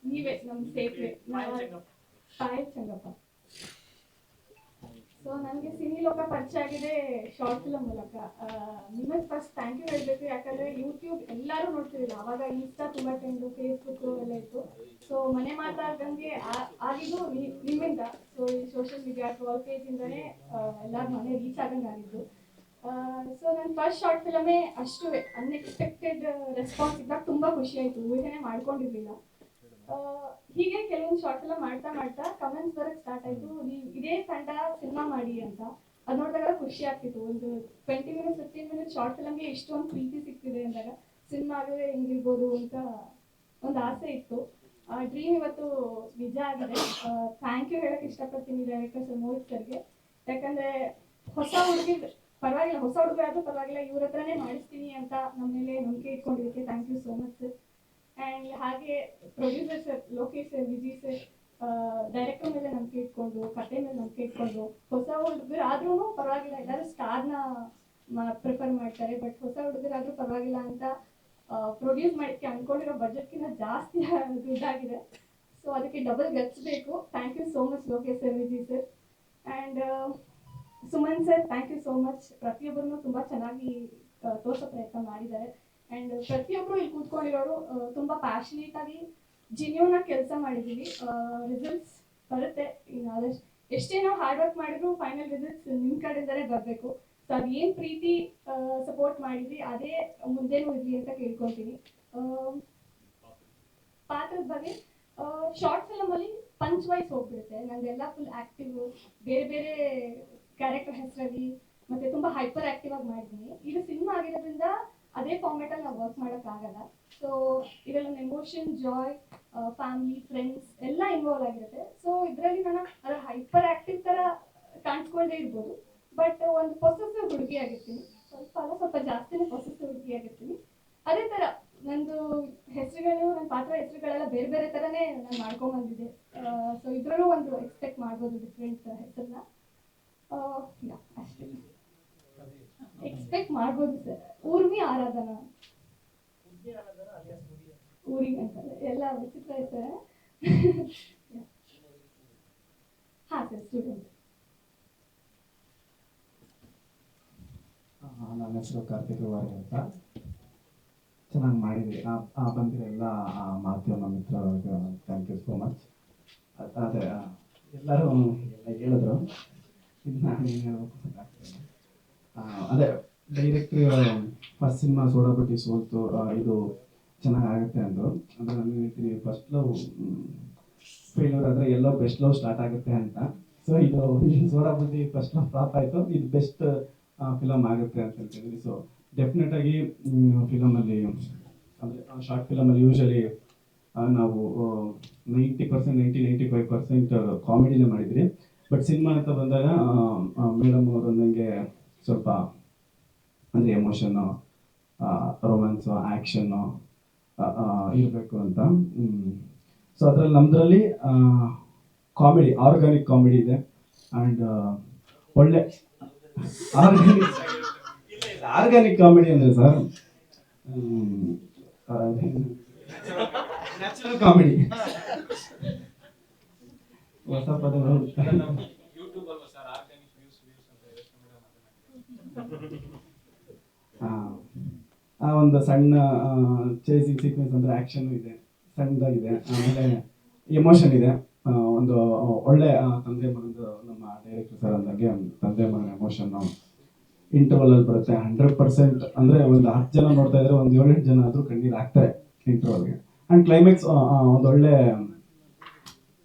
ನೀವೇ ನಮ್ಮ ಸೇಫ್ ಪಾಯಲ್ ಚೆಂಗಪ್ಪ ಸೊ ನನಗೆ ಸಿನಿ ಲೋಕ ಪರಿಚಯ ಆಗಿದೆ ಶಾರ್ಟ್ ಫಿಲಮ್ ಮೂಲಕ. ನಿಮಗೆ ಫಸ್ಟ್ ಥ್ಯಾಂಕ್ ಯು ಹೇಳಬೇಕು. ಯಾಕಂದ್ರೆ ಯೂಟ್ಯೂಬ್ ಎಲ್ಲರೂ ನೋಡ್ತಿರಲಿಲ್ಲ. ಅವಾಗ ಇನ್ಸ್ಟಾ ತುಂಬ ಟ್ರೆಂಡು ಫೇಸ್ಬುಕ್ ಎಲ್ಲ ಇತ್ತು. ಸೊ ಮನೆ ಮಾತಾಡ್ದಂಗೆ ಆಗಿದ್ದು ನಿಮ್ಮಿಂದ. ಸೊ ಈ ಸೋಷಿಯಲ್ ಮೀಡಿಯಾ ಅಥವಾ ಪೇಜಿಂದನೇ ಎಲ್ಲರ ಮನೆ ರೀಚ್ ಆಗಂಗೆ ಆಗಿದ್ದು. ಸೊ ನನ್ನ ಫಸ್ಟ್ ಶಾರ್ಟ್ ಫಿಲಮೇ ಅಷ್ಟು ಅನ್ಎಕ್ಸ್ಪೆಕ್ಟೆಡ್ ರೆಸ್ಪಾನ್ಸ್ ಇದ್ದಾಗ ತುಂಬ ಖುಷಿ ಆಯಿತು. ಊಹೆನೇ ಮಾಡ್ಕೊಂಡಿರ್ಲಿಲ್ಲ. ಹೀಗೆ ಕೆಲವೊಂದು ಶಾರ್ಟ್ ಎಲ್ಲ ಮಾಡ್ತಾ ಮಾಡ್ತಾ ಕಮೆಂಟ್ಸ್ ಬರಕ್ ಸ್ಟಾರ್ಟ್ ಆಯ್ತು. ನೀವು ಇದೇ ತಂಡ ಸಿನಿಮಾ ಮಾಡಿ ಅಂತ. ಅದ್ ನೋಡಿದಾಗ ಖುಷಿ ಆಗ್ತಿತ್ತು. ಒಂದು twenty minutes fifteen minutes short ಫಿಲಮ್ಗೆ ಇಷ್ಟೊಂದು ಪ್ರೀತಿ ಸಿಕ್ತಿದೆ ಅಂದಾಗ ಸಿನಿಮಾ ಆದ್ರೆ ಹೆಂಗಿರ್ಬೋದು ಅಂತ ಒಂದು ಆಸೆ ಇತ್ತು. ಆ ಡ್ರೀಮ್ ಇವತ್ತು ನಿಜ ಆಗಿದೆ. ಥ್ಯಾಂಕ್ ಯು ಹೇಳಕ್ ಇಷ್ಟಪಡ್ತೀನಿ ಡೈರೆಕ್ಟರ್ ಸರ್ ಮೋಹಿತ್ ಯಾಕಂದ್ರೆ ಹೊಸ ಹುಡುಗಿ, ಪರವಾಗಿಲ್ಲ, ಹೊಸ ಹುಡುಗ ಆದ್ರೂ ಪರವಾಗಿಲ್ಲ, ಇವ್ರ ಹತ್ರನೇ ಮಾಡಿಸ್ತೀನಿ ಅಂತ ನಮ್ಮ ಮೇಲೆ ನಂಬಿಕೆ ಇಟ್ಕೊಂಡಿದ್ದಕ್ಕೆ thank you so much sir and ಹಾಗೆ producer sir Lokesh sir Vijay sir director ಮೇಲೆ ನಂಬಿಕೆ ಇಟ್ಕೊಂಡು ಕತೆ ಮೇಲೆ ನಂಬಿಕೆ ಇಟ್ಕೊಂಡು, ಹೊಸ ಹುಡುಗರು ಆದ್ರೂ ಪರವಾಗಿಲ್ಲ. ಎಲ್ಲರೂ ಸ್ಟಾರ್ನ ಪ್ರಿಫರ್ ಮಾಡ್ತಾರೆ ಬಟ್ ಹೊಸ ಹುಡುಗರಾದ್ರೂ ಪರವಾಗಿಲ್ಲ ಅಂತ ಪ್ರೊಡ್ಯೂಸ್ ಮಾಡೋಕ್ಕೆ ಅನ್ಕೊಂಡಿರೋ ಬಜೆಟ್ಗಿಂತ ಜಾಸ್ತಿ ದುಡ್ಡಾಗಿದೆ ಸೊ ಅದಕ್ಕೆ double ಗಚ್ಚಬೇಕು thank you so much Lokesh sir Viji sir and Suman sir thank you so much ಪ್ರತಿಯೊಬ್ಬರನ್ನು ತುಂಬ ಚೆನ್ನಾಗಿ ತೋರ್ಸೋ ಪ್ರಯತ್ನ ಮಾಡಿದ್ದಾರೆ. ಆ್ಯಂಡ್ ಪ್ರತಿಯೊಬ್ಬರು ಇಲ್ಲಿ ಕೂತ್ಕೊಂಡಿರೋರು ತುಂಬಾ ಪ್ಯಾಷನೇಟ್ ಆಗಿ ಜಿನ್ಯೂನ್ ಕೆಲಸ ಮಾಡಿದೀವಿ. ರಿಸಲ್ಟ್ಸ್ ಬರುತ್ತೆ. ಎಷ್ಟೇ ನಾವು ಹಾರ್ಡ್ ವರ್ಕ್ ಮಾಡಿದ್ರು ಫೈನಲ್ ರಿಸಲ್ಟ್ಸ್ ನಿಮ್ಮ ಕಡೆಯಿಂದಲೇ ಬರಬೇಕು. ಸೊ ಅದೇನ್ ಪ್ರೀತಿ ಸಪೋರ್ಟ್ ಮಾಡಿದ್ರಿ, ಅದೇ ಮುಂದೆನೂ ಇರ್ಲಿ ಅಂತ ಕೇಳ್ಕೊತೀನಿ ಪಾತ್ರದ ಬಗ್ಗೆ ಶಾರ್ಟ್ ಫಿಲಮ್ ಅಲ್ಲಿ ಪಂಚ್ ವೈಸ್ ಹೋಗ್ಬಿಡುತ್ತೆ. ನಂದೆಲ್ಲ ಫುಲ್ ಆಕ್ಟಿವ್ ಬೇರೆ ಬೇರೆ ಕ್ಯಾರೆಕ್ಟರ್ ಹೆಸರಲ್ಲಿ, ಮತ್ತೆ ತುಂಬಾ ಹೈಪರ್ ಆಕ್ಟಿವ್ ಆಗಿ ಮಾಡಿದ್ದೀನಿ. ಇದು ಸಿನಿಮಾ ಅದೇ ಫಾರ್ಮೆಟ್ ಅಲ್ಲಿ ನಾವು ವರ್ಕ್ ಮಾಡೋಕ್ಕಾಗಲ್ಲ ಸೊ ಇದರಲ್ಲಿ ಎಮೋಷನ್ ಜಾಯ್ ಫ್ಯಾಮಿಲಿ ಫ್ರೆಂಡ್ಸ್ ಎಲ್ಲ ಇನ್ವಾಲ್ವ್ ಆಗಿರುತ್ತೆ. ಸೊ ಇದರಲ್ಲಿ ನಾನು ಅದರ ಹೈಪರ್ ಆಕ್ಟಿವ್ ತರ ಕಾಣಿಸ್ಕೊಳ್ದೇ ಇರ್ಬೋದು. ಬಟ್ ಒಂದು ಪೊಸೆಸಿವ್ ಹುಡುಗಿ ಆಗಿರ್ತೀನಿ. ಸ್ವಲ್ಪ ಅಲ್ಲ, ಸ್ವಲ್ಪ ಜಾಸ್ತಿನೇ ಪೊಸೆಸಿವ್ ಹುಡುಗಿ ಆಗಿರ್ತೀನಿ. ಅದೇ ತರ ನಂದು ಹೆಸರುಗಳು ನನ್ನ ಪಾತ್ರ ಹೆಸರುಗಳೆಲ್ಲ ಬೇರೆ ಬೇರೆ ತರನೇ ನಾನು ಮಾಡ್ಕೊಂಡ್ ಬಂದಿದೆ ಸೊ ಇದ್ರಲ್ಲೂ ಒಂದು ಎಕ್ಸ್ಪೆಕ್ಟ್ ಮಾಡ್ಬೋದು ಡಿಫ್ರೆಂಟ್ ಹೆಸರನ್ನ. ಅಷ್ಟೇ. ಎಕ್ಸ್ಪೆಕ್ಟ್ ಮಾಡ್ಬೋದು ಸರ್ ಊರ್ಮಿ ಆರಾಧನಾ. ಊರಿಗೆ ಅಂತ ಎಲ್ಲ ವಿಚಿತ್ರ ಇರ್ತಾರೆ ಹಾ ಸರ್ ಸ್ಟೂಡೆಂಟ್ ನನ್ನ ಹೆಸರು ಕಾರ್ತಿಕ್ ವಾರಿ ಅಂತ. ಚೆನ್ನಾಗಿ ಮಾಡಿದ್ರಿ ಆ ಬಂದಿರೆಲ್ಲ ಮಾಧ್ಯಮ ಮಿತ್ರರಿಗೆ ಥ್ಯಾಂಕ್ ಯು ಸೋ ಮಚ್ ಅದೇ ಎಲ್ಲರೂ ಎಲ್ಲ ಹೇಳಿದ್ರು. ಇದು ನಾನು ಏನು ಹೇಳ್ಬೇಕು ಅದೇ ಡೈರೆಕ್ಟ್ರಿ ಫಸ್ಟ್ ಸಿನಿಮಾ ಸೋಡಾಪಟ್ಟಿ ಸೋಲ್ತು ಇದು ಚೆನ್ನಾಗಿ ಆಗುತ್ತೆ ಅಂದರು. ಅಂದರೆ ನಾನು ಹೇಳ್ತೀನಿ ಫಸ್ಟ್ ಲವ್ ಫೇಲ್ಯೂರ್ ಆದರೆ ಎಲ್ಲೋ ಬೆಸ್ಟ್ ಲವ್ ಸ್ಟಾರ್ಟ್ ಆಗುತ್ತೆ ಅಂತ. ಸೊ ಇದು ಸೋಡಾಪಟ್ಟಿ ಫಸ್ಟ್ ಲವ್ ಫ್ಲಾಪ್ ಆಯಿತು, ಇದು ಬೆಸ್ಟ್ ಫಿಲಮ್ ಆಗುತ್ತೆ ಅಂತ ಹೇಳ್ತೀನಿ ಸೊ ಡೆಫಿನೆಟ್ ಆಗಿ ಫಿಲಮಲ್ಲಿ ಅಂದರೆ ಶಾರ್ಟ್ ಫಿಲಮಲ್ಲಿ ಯೂಶಲಿ ನಾವು ninety percent ninety ninety five percent ಕಾಮಿಡಿನೇ ಮಾಡಿದ್ರಿ. ಬಟ್ ಸಿನಿಮಾ ಅಂತ ಬಂದಾಗ ಮೇಡಮ್ ಸ್ವಲ್ಪ ಅಂದರೆ ಎಮೋಷನ್ನು ರೊಮ್ಯಾನ್ಸು ಆ್ಯಕ್ಷನ್ನು ಇರಬೇಕು ಅಂತ. ಸೊ ಅದರಲ್ಲಿ ನಮ್ಮದ್ರಲ್ಲಿ ಕಾಮಿಡಿ ಆರ್ಗಾನಿಕ್ ಕಾಮಿಡಿ ಇದೆ. ಆ್ಯಂಡ್ ಒಳ್ಳೆ ಆರ್ಗಾನಿಕ್ ಕಾಮಿಡಿ ಅಂದರೆ ಸರ್ ನ್ಯಾಚುರಲ್ ಕಾಮಿಡಿ ಹೊಸ ಪದಗಳು ಯೂಟ್ಯೂಬ್ ಅಲ್ವಾ ಸರ್ ಆರ್ಗ್ಯಾನಿಕ್ ವ್ಯೂಸ್ ವ್ಯೂಸ್ ಅಂತ ಯೋಚನೆ ಮಾಡಿ ಮಾತನಾಡ್ತೀವಿ ಆ, ಒಂದು ಸಣ್ಣ ಚೇಸಿಂಗ್ ಸೀಕ್ವೆನ್ಸ್ ಅಂದ್ರೆ ಆಕ್ಷನ್ ಇದೆ ಸಣ್ಣದಾಗಿದೆ ಆಮೇಲೆ ಎಮೋಷನ್ ಇದೆ ಒಂದು ಒಳ್ಳೆ ತಂದೆ ಮಗಂದು ನಮ್ಮ ಡೈರೆಕ್ಟರ್ ಸರ್ ಅಂದಾಗೆ ಒಂದು ತಂದೆ ಮಗನ ಎಮೋಷನ್ ಇಂಟರ್ವಲ್ ಅಲ್ಲಿ ಬರುತ್ತೆ ಹಂಡ್ರೆಡ್ ಪರ್ಸೆಂಟ್ ಅಂದ್ರೆ ಒಂದು ಹತ್ತು ಜನ ನೋಡ್ತಾ ಇದ್ರೆ ಒಂದು ಏಳೆಂಟು ಜನ ಆದ್ರೂ ಕಣ್ಣೀರು ಆಗ್ತಾರೆ ಇಂಟರ್ವಲ್ಗೆ ಅಂಡ್ ಕ್ಲೈಮ್ಯಾಕ್ಸ್ ಒಂದು ಒಳ್ಳೆ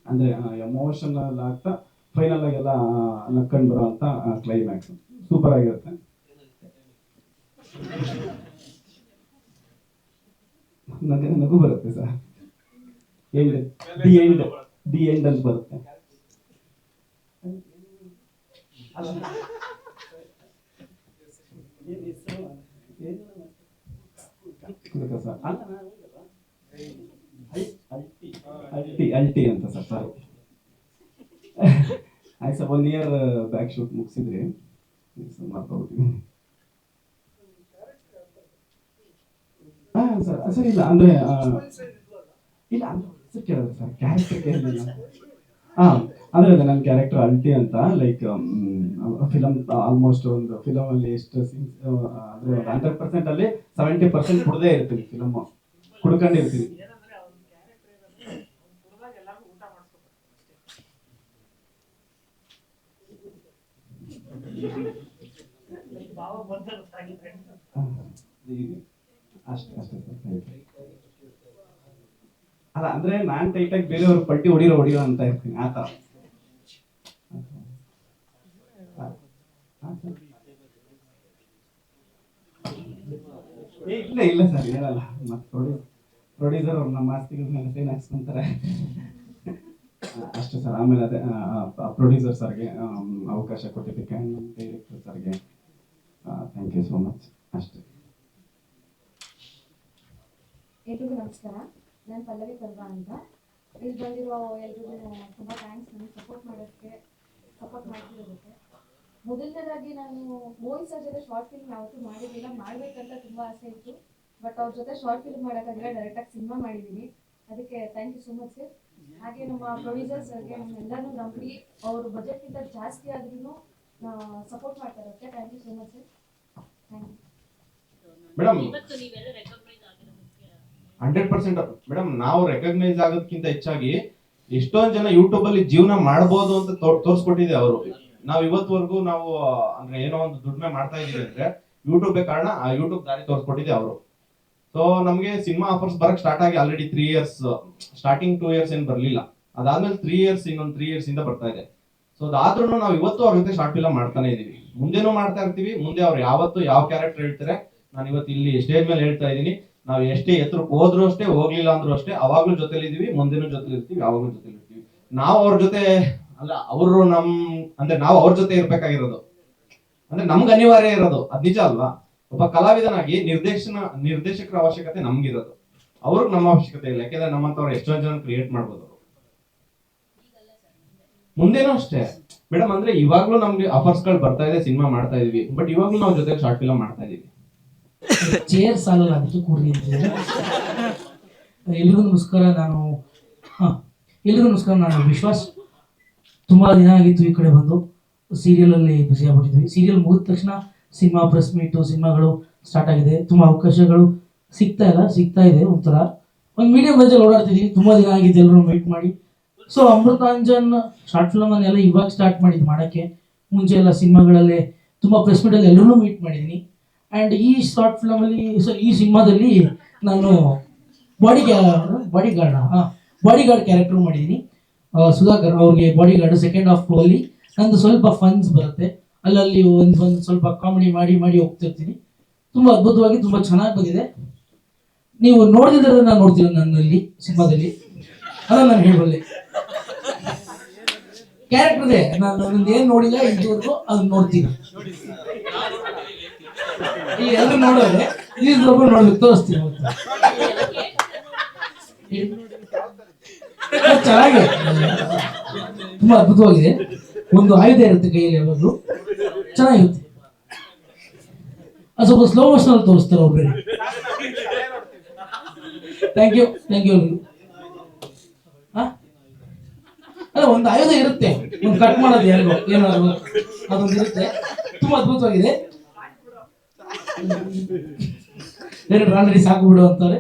ಅಂದ್ರೆ ಎಮೋಷನಲ್ ಆಗ್ತಾ ಫೈನಲ್ ಆಗಿ ಎಲ್ಲ ನಕ್ಕೊಂಡು ಬರುವಂತ ಕ್ಲೈಮ್ಯಾಕ್ಸ್ ಸೂಪರ್ ಆಗಿರುತ್ತೆ. ನನಗೆ ನಗು ಬರುತ್ತೆ sir. End the end the end ಅಂತ ಬರುತ್ತೆ. ಅಲ್ಟಿ ಅಲ್ಟಿ ಅಂತ ಸರ್ ಸಾರಿ ಆಯ್ತು sir one year back shoot ಮುಗಿಸಿದ್ರಿ. Sir sir ಇಲ್ಲ ಅಂದ್ರೆ ಇಲ್ಲ ಸರ್ ಕೇಳಿದ್ರೆ ಸರ್ ಕ್ಯಾರೆಕ್ಟರ್ ಕೇಳಲಿಲ್ಲ ಹಾ ಅಂದ್ರೆ ಅದೇ ನನ್ನ ಕ್ಯಾರೆಕ್ಟರ್ ಅಲ್ಟಿ ಅಂತ ಲೈಕ್ ಫಿಲಮ್ ಆಲ್ಮೋಸ್ಟ್ ಒಂದು ಫಿಲಮ್ ಅಲ್ಲಿ ಎಷ್ಟು ಸೀನ್ಸ್ ಅಂದ್ರೆ ಹಂಡ್ರೆಡ್ ಪರ್ಸೆಂಟ್ ಅಲ್ಲಿ ಸೆವೆಂಟಿ ಪರ್ಸೆಂಟ್ ಕುಡ್ದೇ ಇರ್ತೀನಿ ಫಿಲಮ್ ಕುಡ್ಕೊಂಡಿರ್ತೀನಿ Thank ಇದು- ಅಷ್ಟೇ ಅಷ್ಟೇ ಅಲ್ಲ, ಅಂದ್ರೆ ನಾನ್ ಟೈಟ್ ಆಗಿ ಬೇರೆಯವ್ರ ಪಟ್ಟಿ ಹೊಡಿರೋ ಹೊಡಿಯೋ ಅಂತ ಇರ್ತೀನಿ ಆತ ಇಲ್ಲ ಇಲ್ಲ ಸರ್, ಹೇಳಲ್ಲ. ಮತ್ತೆ ಪ್ರೊಡ್ಯೂ ಪ್ರೊಡ್ಯೂಸರ್ ಅವ್ರು ನಮ್ಮ ಆಸ್ತಿಗಳ ಮೇಲೆ ಸೈನ್ ಹಾಕ್ಸ್ಕೊಂತಾರೆ. ಅಷ್ಟೇ ಸರ್, ಆಮೇಲೆ ಅದೇ ಪ್ರೊಡ್ಯೂಸರ್ ಸರ್ಗೆ ಅವಕಾಶ ಕೊಟ್ಟಿದ್ದಕ್ಕೆ ನಮ್ಮ ಡೈರೆಕ್ಟರ್ ಸರ್ಗೆ. ಥ್ಯಾಂಕ್ ಯು ಸೋ ಮಚ್ ಅಷ್ಟೇ ಎಲ್ರಿಗೂ ನಮಸ್ಕಾರ. ನಾನು ಪಲ್ಲವಿ ಪಲ್ವಾ ಅಂತ. ಇಲ್ಲಿ ಬಂದಿರೋ ಎಲ್ರಿಗೂ ತುಂಬ ಥ್ಯಾಂಕ್ಸ್ ನನಗೆ ಸಪೋರ್ಟ್ ಮಾಡೋದಕ್ಕೆ ಸಪೋರ್ಟ್ ಮಾಡ್ತಿರೋದಕ್ಕೆ. ಮೊದಲನೇದಾಗಿ ನಾನು ಮೋಹಿತ್ ಸರ್ ಜೊತೆ ಶಾರ್ಟ್ ಫಿಲ್ಮ್ ಯಾವತ್ತೂ ಮಾಡಿರಲಿಲ್ಲ. ಮಾಡಬೇಕಂತ ತುಂಬ ಆಸೆ ಇತ್ತು. ಬಟ್ ಅವ್ರ ಜೊತೆ ಶಾರ್ಟ್ ಫಿಲ್ಮ್ ಮಾಡೋಕ್ಕಾಗಿಲ್ಲ. ಡೈರೆಕ್ಟಾಗಿ ಸಿನಿಮಾ ಮಾಡಿದ್ದೀನಿ ಅದಕ್ಕೆ thank you so much sir ಹಾಗೆ ನಮ್ಮ ಪ್ರೊಡ್ಯೂಸರ್ ಸರ್ಗೆ ನಮ್ಮೆಲ್ಲರೂ ನಂಬಿ ಅವರು ಬಜೆಟ್ಗಿಂತ ಜಾಸ್ತಿ ಆದ್ರೂ ಸಪೋರ್ಟ್ ಮಾಡ್ತಾರೆ. Thank you so much sir madam hundred percent madam ನಾವು ರೆಕಗ್ನೈಸ್ ಆಗೋದಕ್ಕಿಂತ ಹೆಚ್ಚಾಗಿ ಎಷ್ಟೊಂದ್ ಜನ ಯೂಟ್ಯೂಬ್ ಅಲ್ಲಿ ಜೀವನ ಮಾಡಬಹುದು ಅಂತ ತೋರಿಸ್ಕೊಟ್ಟಿದೆ ತೋರ್ಸ್ಕೊಟ್ಟಿದೆ ಅವರು. ನಾವ್ ಇವತ್ವರೆಗೂ ನಾವು ಅಂದ್ರೆ ಏನೋ ಒಂದು ದುಡ್ಮೆ ಮಾಡ್ತಾ ಇದೀವಿ ಅಂದ್ರೆ ಯೂಟ್ಯೂಬ್ ಕಾರಣ ಆ ಯೂಟ್ಯೂಬ್ ದಾರಿ ತೋರ್ಸ್ಕೊಟ್ಟಿದೆ ಅವರು. ಸೊ ನಮ್ಗೆ ಸಿನಿಮಾ ಆಫರ್ಸ್ ಬರಕ್ ಸ್ಟಾರ್ಟ್ ಆಗಿ already three years starting two years ಏನ್ ಬರ್ಲಿಲ್ಲ. ಅದಾದ್ಮೇಲೆ ತ್ರೀ ಇಯರ್ಸ್ ಇನ್ನೊಂದು ತ್ರೀ ಇಯರ್ಸ್ ಇಂದ ಬರ್ತಾ ಇದೆ. ಸೊ ಅದಾದ್ರೂ ನಾವು ಇವತ್ತು ಅವ್ರ ಜೊತೆ ಶಾರ್ಟ್ ಫಿಲಮ್ ಮಾಡ್ತಾನೆ ಇದೀವಿ. ಮುಂದೆನೂ ಮಾಡ್ತಾ ಇರ್ತೀವಿ. ಮುಂದೆ ಅವ್ರು ಯಾವತ್ತು ಯಾವ ಕ್ಯಾರೆಕ್ಟರ್ ಹೇಳ್ತಾರೆ, ನಾನು ಇವತ್ತು ಇಲ್ಲಿ ಸ್ಟೇಜ್ ಮೇಲೆ ಹೇಳ್ತಾ ಇದ್ದೀನಿ. ನಾವು ಎಷ್ಟೇ ಎತ್ತರಕ್ಕೆ ಹೋದ್ರು ಅಷ್ಟೇ, ಹೋಗ್ಲಿಲ್ಲ ಅಂದ್ರೂ ಅಷ್ಟೇ, ಅವಾಗ್ಲೂ ಜೊತೆಲಿ ಇದೀವಿ, ಮುಂದೆನೂ ಜೊತೆಲಿ ಇರ್ತೀವಿ, ಯಾವಾಗ್ಲೂ ಜೊತೆಲಿ ಇರ್ತೀವಿ. ನಾವು ಅವ್ರ ಜೊತೆ, ಅಲ್ಲ, ಅವರು ನಮ್, ಅಂದ್ರೆ ನಾವು ಅವ್ರ ಜೊತೆ ಇರ್ಬೇಕಾಗಿರೋದು. ಅಂದ್ರೆ ನಮ್ಗೆ ಅನಿವಾರ್ಯ ಇರೋದು. ಅದ್ ನಿಜ ಅಲ್ವಾ? ಒಬ್ಬ ಕಲಾವಿದನಾಗಿ ನಿರ್ದೇಶನ, ನಿರ್ದೇಶಕರ ಅವಶ್ಯಕತೆ ನಮ್ಗಿರೋದು. ಅವ್ರಿಗೆ ನಮ್ಮ ಅವಶ್ಯಕತೆ ಇಲ್ಲ. ಯಾಕೆಂದ್ರೆ ನಮ್ಮಂತವ್ರು ಎಷ್ಟೊಂದ್ ಜನ ಕ್ರಿಯೇಟ್ ಮಾಡ್ಬೋದು. ಮುಂದೇನೂ ಅಷ್ಟೇ. ಮೇಡಮ್ ಅಂದ್ರೆ ಇವಾಗ್ಲೂ ನಮ್ಗೆ ಆಫರ್ಸ್ಗಳು ಬರ್ತಾ ಇದೆ ಸಿನಿಮಾ ಮಾಡ್ತಾ ಇದೀವಿ. ಬಟ್ ಇವಾಗ್ಲೂ ನಾವು ಜೊತೆ ಶಾರ್ಟ್ ಫಿಲಮ್ ಮಾಡ್ತಾ ಇದೀವಿ. ಚೇರ್ ಸಾಲಲ್ಲ ಕೂರ್ರಿ ಅಂತಿದ್ದಾರೆ ಎಲ್ರಿಗೂ ನಮಸ್ಕಾರ, ನಾನು, ಹಾಂ, ಎಲ್ರಿಗೂ ನಮಸ್ಕಾರ, ನಾನು ವಿಶ್ವಾಸ್. ತುಂಬ ದಿನ ಆಗಿತ್ತು ಈ ಕಡೆ ಬಂದು. ಸೀರಿಯಲಲ್ಲಿ ಬ್ಯುಸಿ ಆಗ್ಬಿಟ್ಟಿದ್ವಿ. ಸೀರಿಯಲ್ ಮುಗಿದ ತಕ್ಷಣ ಸಿನಿಮಾ ಪ್ರೆಸ್ ಮೀಟು ಸಿನಿಮಾಗಳು ಸ್ಟಾರ್ಟ್ ಆಗಿದೆ. ತುಂಬ ಅವಕಾಶಗಳು ಸಿಗ್ತಾ ಇಲ್ಲ, ಸಿಗ್ತಾ ಇದೆ ಒಂಥರ. ಒಂದು ಮೀಡಿಯಂ ರೇಂಜಲ್ಲಿ ಓಡಾಡ್ತಿದ್ವಿ. ತುಂಬ ದಿನ ಆಗಿದೆ ಎಲ್ಲರೂ ಮೀಟ್ ಮಾಡಿ. ಸೊ ಅಮೃತಾಂಜನ್ ಶಾರ್ಟ್ ಫಿಲಮನ್ನೆಲ್ಲ ಇವಾಗ ಸ್ಟಾರ್ಟ್ ಮಾಡಿದ್ದು ಮಾಡೋಕ್ಕೆ. ಮುಂಚೆ ಎಲ್ಲ ಸಿನಿಮಾಗಳಲ್ಲಿ, ತುಂಬ ಪ್ರೆಸ್ ಅಲ್ಲಿ ಎಲ್ಲರೂ ಮೀಟ್ ಮಾಡಿದ್ದೀನಿ. ಆ್ಯಂಡ್ ಈ ಶಾರ್ಟ್ ಫಿಲಮಲ್ಲಿ ಸೊ ಈ ಸಿನಿಮಾದಲ್ಲಿ ನಾನು body bodyguard bodyguard character ಮಾಡಿದ್ದೀನಿ ಸುಧಾಕರ್ ಅವ್ರಿಗೆ ಬಾಡಿ ಗಾರ್ಡ್ ಸೆಕೆಂಡ್ ಹಾಫ್ ಅಲ್ಲಿ. ನಂದು ಸ್ವಲ್ಪ ಫನ್ಸ್ ಬರುತ್ತೆ. ಅಲ್ಲಲ್ಲಿ ಒಂದು ಒಂದು ಸ್ವಲ್ಪ ಕಾಮಿಡಿ ಮಾಡಿ ಮಾಡಿ ಹೋಗ್ತಿರ್ತೀನಿ. ತುಂಬ ಅದ್ಭುತವಾಗಿ, ತುಂಬ ಚೆನ್ನಾಗಿ ಬಂದಿದೆ. ನೀವು ನೋಡಿದ್ರೆ ನಾನು ನೋಡ್ತೀನಿ ನನ್ನಲ್ಲಿ, ಸಿನಿಮಾದಲ್ಲಿ. ಅದನ್ನು ನಾನು ಹೇಳಬಲ್ಲೆ. ಕ್ಯಾರೆಕ್ಟರ್ ಇದೆ. ನಾನು ಏನ್ ನೋಡಿಲ್ಲ ಇದುವರೆಗೂ ಅದನ್ನ ನೋಡ್ತೀನಿ. ಈಗ ಎಲ್ಲರೂ ಪ್ಲೀಸ್ ಒಬ್ಬರು ನೋಡ್ಬೇಕು, ತೋರಿಸ್ತೀನಿ ಚೆನ್ನಾಗಿದೆ. ತುಂಬಾ ಅದ್ಭುತವಾಗಿದೆ. ಒಂದು ಆಯುಧ ಇರುತ್ತೆ ಕೈಯಲ್ಲಿ ಯಾವಾಗಲೂ. ಚೆನ್ನಾಗಿರುತ್ತೆ. ಅದು ಸ್ವಲ್ಪ ಸ್ಲೋ ಮೋಷನ್ ಅಲ್ಲಿ ತೋರಿಸ್ತಾರೆ ಒಬ್ಬರಿಗೆ ಬೇರೆ ಥ್ಯಾಂಕ್ ಯು ಥ್ಯಾಂಕ್ ಯು ಅಲ್ಲ, ಒಂದು ಆಯುಧ ಇರುತ್ತೆ. ಒಂದು ಕಟ್ ಮಾಡೋದು ಯಾರಿಗೋ ಏನಾದ್ರು ಅದೊಂದು ಇರುತ್ತೆ. ತುಂಬಾ ಅದ್ಭುತವಾಗಿದೆ. ಬೇರೆ ಆಲ್ರೆಡಿ ಸಾಕು ಬಿಡು ಅಂತಾರೆ.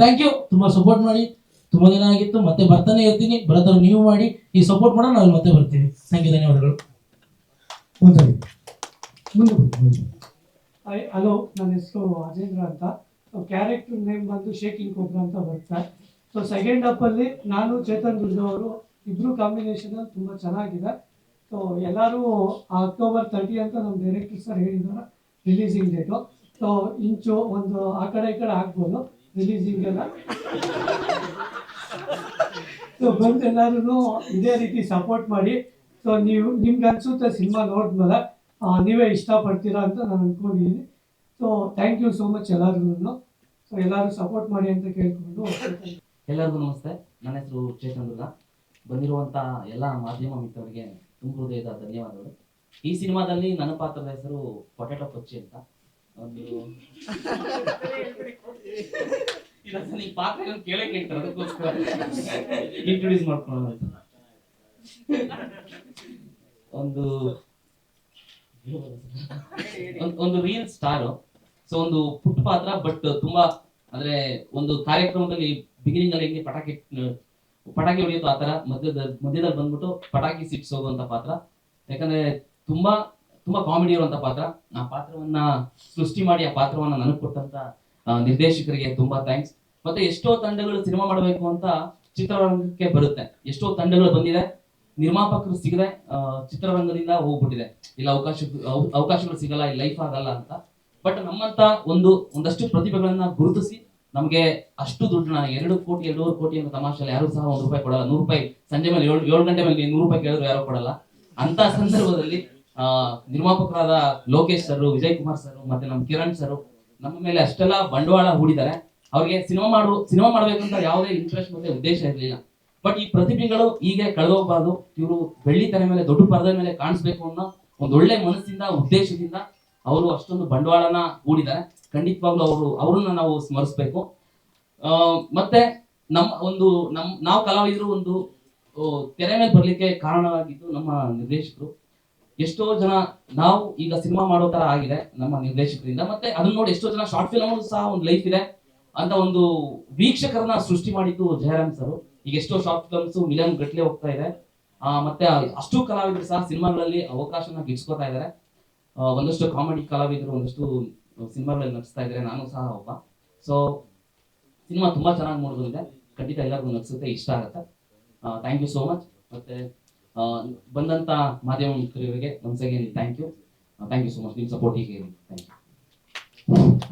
ಥ್ಯಾಂಕ್ ಯು ತುಂಬಾ ಸಪೋರ್ಟ್ ಮಾಡಿ. ತುಂಬಾ ದಿನ ಆಗಿತ್ತು. ಮತ್ತೆ ಬರ್ತಾನೆ ಇರ್ತೀನಿ. ಬರೋದ್ರ ನೀವು ಮಾಡಿ. ಈ ಸಪೋರ್ಟ್ ಮಾಡೋಣ ನಾವು ಮತ್ತೆ ಬರ್ತೀವಿ. ಥ್ಯಾಂಕ್ ಯು ಧನ್ಯವಾದಗಳು. ಹಲೋ ನನ್ನ ಹೆಸರು ಅಜೇಂದ್ರ ಅಂತ. ಕ್ಯಾರೆಕ್ಟರ್ ನೇಮ್ ಬಂದು ಶೇಕಿಂಗ್ ಕೋಬ್ರಾ ಅಂತ ಬರ್ತಾರೆ ಸೊ ಸೆಕೆಂಡ್ ಅಲ್ಲಿ ನಾನು ಚೇತನ್ ದುರ್ಗ ಅವರು ಇಬ್ರು ಕಾಂಬಿನೇಷನ್ ತುಂಬ ಚೆನ್ನಾಗಿದೆ. ಸೊ ಎಲ್ಲರೂ ಅಕ್ಟೋಬರ್ ತರ್ಟಿ ಅಂತ ನಮ್ಮ ಡೈರೆಕ್ಟರ್ ಸರ್ ಹೇಳಿದ್ದಾರೆ ರಿಲೀಸಿಂಗ್ ಡೇಟು ಸೊ ಇಂಚು ಒಂದು ಆ ಕಡೆ ಈ ಕಡೆ ಆಗ್ಬೋದು ರಿಲೀಸಿಂಗ್ ಎಲ್ಲ. ಸೊ ಬಂದು ಎಲ್ಲರೂ ಇದೇ ರೀತಿ ಸಪೋರ್ಟ್ ಮಾಡಿ. ಸೊ ನೀವು, ನಿಮ್ಗೆ ಅನ್ಸುತ್ತೆ ಸಿನಿಮಾ ನೋಡಿದ್ಮೇಲೆ ನೀವೇ ಇಷ್ಟಪಡ್ತೀರಾ ಅಂತ ನಾನು ಅನ್ಕೊಂಡಿದ್ದೀನಿ so thank you so much ಎಲ್ಲರಿಗೂ ಸೊ ಎಲ್ಲರೂ ಸಪೋರ್ಟ್ ಮಾಡಿ ಅಂತ ಕೇಳ್ಕೊಂಡು ಎಲ್ಲರಿಗೂ ನಮಸ್ತೆ. ನನ್ನ ಹೆಸರು ಚೇತನ್ ದುರ್ಗ. ಬಂದಿರುವಂತ ಎಲ್ಲ ಮಾಧ್ಯಮ ಮಿತ್ರರಿಗೆ ತುಂಬ ಹೃದಯದ ಧನ್ಯವಾದಗಳು. ಈ ಸಿನಿಮಾದಲ್ಲಿ ನನ್ನ ಪಾತ್ರದ ಹೆಸರು ಪೊಟ್ಯಾಟೊ ಕೊಚ್ಚಿ ಅಂತ. ಒಂದು ಪಾತ್ರ ಇಂಟ್ರೊಡ್ಯೂಸ್ ಮಾಡ್ಕೊಳ್ಳೋಣ ಒಂದು ಒಂದು ರೀಲ್ ಸ್ಟಾರ್ ಸೊ ಒಂದು ಪುಟ್ಟ ಪಾತ್ರ ಬಟ್ ತುಂಬಾ, ಅಂದ್ರೆ ಒಂದು ಕಾರ್ಯಕ್ರಮದಲ್ಲಿ ಬಿಗಿನಿಂಗ್ ಅಲ್ಲಿ ಹೆಂಗೆ ಪಟಾಕಿ ಪಟಾಕಿ ಹೊಡೆಯೋದು ಆತರ ಮಧ್ಯದ ಮಧ್ಯದಲ್ಲಿ ಬಂದ್ಬಿಟ್ಟು ಪಟಾಕಿ ಸಿಡ್ಸೋಗುವಂತ ಪಾತ್ರ. ಯಾಕಂದ್ರೆ ತುಂಬಾ ತುಂಬಾ ಕಾಮಿಡಿ ಇರುವಂತ ಪಾತ್ರ. ಆ ಪಾತ್ರವನ್ನ ಸೃಷ್ಟಿ ಮಾಡಿ ಆ ಪಾತ್ರವನ್ನ ನನಗೆ ಕೊಟ್ಟಂತ ನಿರ್ದೇಶಕರಿಗೆ ತುಂಬಾ ಥ್ಯಾಂಕ್ಸ್ ಮತ್ತೆ ಎಷ್ಟೋ ತಂಡಗಳು ಸಿನಿಮಾ ಮಾಡಬೇಕು ಅಂತ ಚಿತ್ರರಂಗಕ್ಕೆ ಬರುತ್ತೆ. ಎಷ್ಟೋ ತಂಡಗಳು ಬಂದಿದೆ. ನಿರ್ಮಾಪಕರು ಸಿಗದೆ ಆ, ಚಿತ್ರರಂಗದಿಂದ ಹೋಗ್ಬಿಟ್ಟಿದೆ. ಇಲ್ಲ ಅವಕಾಶ ಅವ- ಅವಕಾಶಗಳು ಸಿಗಲ್ಲ ಲೈಫ್ ಆಗಲ್ಲ ಅಂತ. ಬಟ್ ನಮ್ಮಂತ ಒಂದು ಒಂದಷ್ಟು ಪ್ರತಿಭೆಗಳನ್ನ ಗುರುತಿಸಿ ನಮಗೆ ಅಷ್ಟು ದುಡ್ಡನ್ನ ಎರಡು ಕೋಟಿ, ಎರಡೂವರೆ ಕೋಟಿ ಅನ್ನೋ ತಮಾಷೆಯಲ್ಲಿ ಯಾರು ಸಹ ಒಂದು ರೂಪಾಯಿ ಕೊಡಲ್ಲ. ನೂರು ರೂಪಾಯಿ ಸಂಜೆ ಮೇಲೆ ಏಳು ಏಳು ಗಂಟೆ ಮೇಲೆ ನೂರು ರೂಪಾಯಿ ಕೇಳಿದ್ರು ಯಾರು ಕೊಡಲ್ಲ. ಅಂತ ಸಂದರ್ಭದಲ್ಲಿ, ಆ, ನಿರ್ಮಾಪಕರಾದ ಲೋಕೇಶ್ ಸರ್ ವಿಜಯ್ ಕುಮಾರ್ ಸರ್ ಮತ್ತೆ ನಮ್ಮ ಕಿರಣ್ ಸರ್ ನಮ್ಮ ಮೇಲೆ ಅಷ್ಟೆಲ್ಲ ಬಂಡವಾಳ ಹೂಡಿದ್ದಾರೆ. ಅವ್ರಿಗೆ ಸಿನಿಮಾ ಮಾಡು, ಸಿನಿಮಾ ಮಾಡ್ಬೇಕಂತ ಯಾವುದೇ ಇಂಟ್ರೆಸ್ಟ್ ಮತ್ತೆ ಉದ್ದೇಶ ಇರಲಿಲ್ಲ. ಬಟ್ ಈ ಪ್ರತಿಭೆಗಳು ಹೀಗೆ ಕಳೆದೋಗ್ಬಾರ್ದು. ಇವರು ಬೆಳ್ಳಿ ತಲೆ ಮೇಲೆ, ದೊಡ್ಡ ಪರದೆ ಮೇಲೆ ಕಾಣಿಸ್ಬೇಕು ಅನ್ನೋ ಒಂದು ಒಳ್ಳೆ ಮನಸ್ಸಿಂದ, ಉದ್ದೇಶದಿಂದ ಅವರು ಅಷ್ಟೊಂದು ಬಂಡವಾಳನ ಹೂಡಿದ್ದಾರೆ. ಖಂಡಿತವಾಗ್ಲೂ ಅವರು, ಅವ್ರನ್ನ ನಾವು ಸ್ಮರಿಸ್ಬೇಕು. ಮತ್ತೆ ನಮ್ಮ ಒಂದು, ನಮ್, ನಾವು ಕಲಾವಿದರು ಒಂದು ತೆರೆ ಮೇಲೆ ಬರ್ಲಿಕ್ಕೆ ಕಾರಣವಾಗಿದ್ದು ನಮ್ಮ ನಿರ್ದೇಶಕರು. ಎಷ್ಟೋ ಜನ ನಾವು ಈಗ ಸಿನಿಮಾ ಮಾಡೋ ತರ ಆಗಿದೆ ನಮ್ಮ ನಿರ್ದೇಶಕರಿಂದ. ಮತ್ತೆ ಅದನ್ನ ನೋಡಿ ಎಷ್ಟೋ ಜನ ಶಾರ್ಟ್ ಫಿಲ್ಮ್ ಸಹ ಒಂದು ಲೈಫ್ ಇದೆ ಅಂತ ಒಂದು ವೀಕ್ಷಕರನ್ನ ಸೃಷ್ಟಿ ಮಾಡಿದ್ದು ಜಯರಾಮ್ ಸರ್. ಈಗ ಎಷ್ಟೋ ಶಾರ್ಟ್ ಫಿಲ್ಮ್ಸ್ ಮಿಲಿಯನ್ ಗಟ್ಲೆ ಹೋಗ್ತಾ ಇದೆ. ಮತ್ತೆ ಅಷ್ಟು ಕಲಾವಿದರು ಸಹ ಸಿನಿಮಾಗಳಲ್ಲಿ ಅವಕಾಶನ ಗಿಟ್ಸ್ಕೊತಾ ಇದ್ದಾರೆ ಒಂದಷ್ಟು ಕಾಮಿಡಿ ಕಲಾವಿದರು, ಒಂದಷ್ಟು ಸಿನಿಮಾಗಳಲ್ಲಿ ನಟಿಸ್ತಾ ಇದ್ರೆ ನಾನು ಸಹ ಒಬ್ಬ. ಸೊ ಸಿನಿಮಾ ತುಂಬಾ ಚೆನ್ನಾಗಿ ಮೂಡಿ ಬಂದಿದೆ ಖಂಡಿತ ಎಲ್ಲರಿಗೂ ನಟಿಸುತ್ತೆ ಇಷ್ಟ ಆಗುತ್ತೆ. ಥ್ಯಾಂಕ್ ಯು ಸೋ ಮಚ್ ಮತ್ತೆ ಬಂದಂತ ಮಾಧ್ಯಮ ಮಿತ್ರರಿಗೆ once again thank you thank you so much ನಿಮ್ಮ ಸಪೋರ್ಟ್ ಹೀಗೆ ಥ್ಯಾಂಕ್ ಯು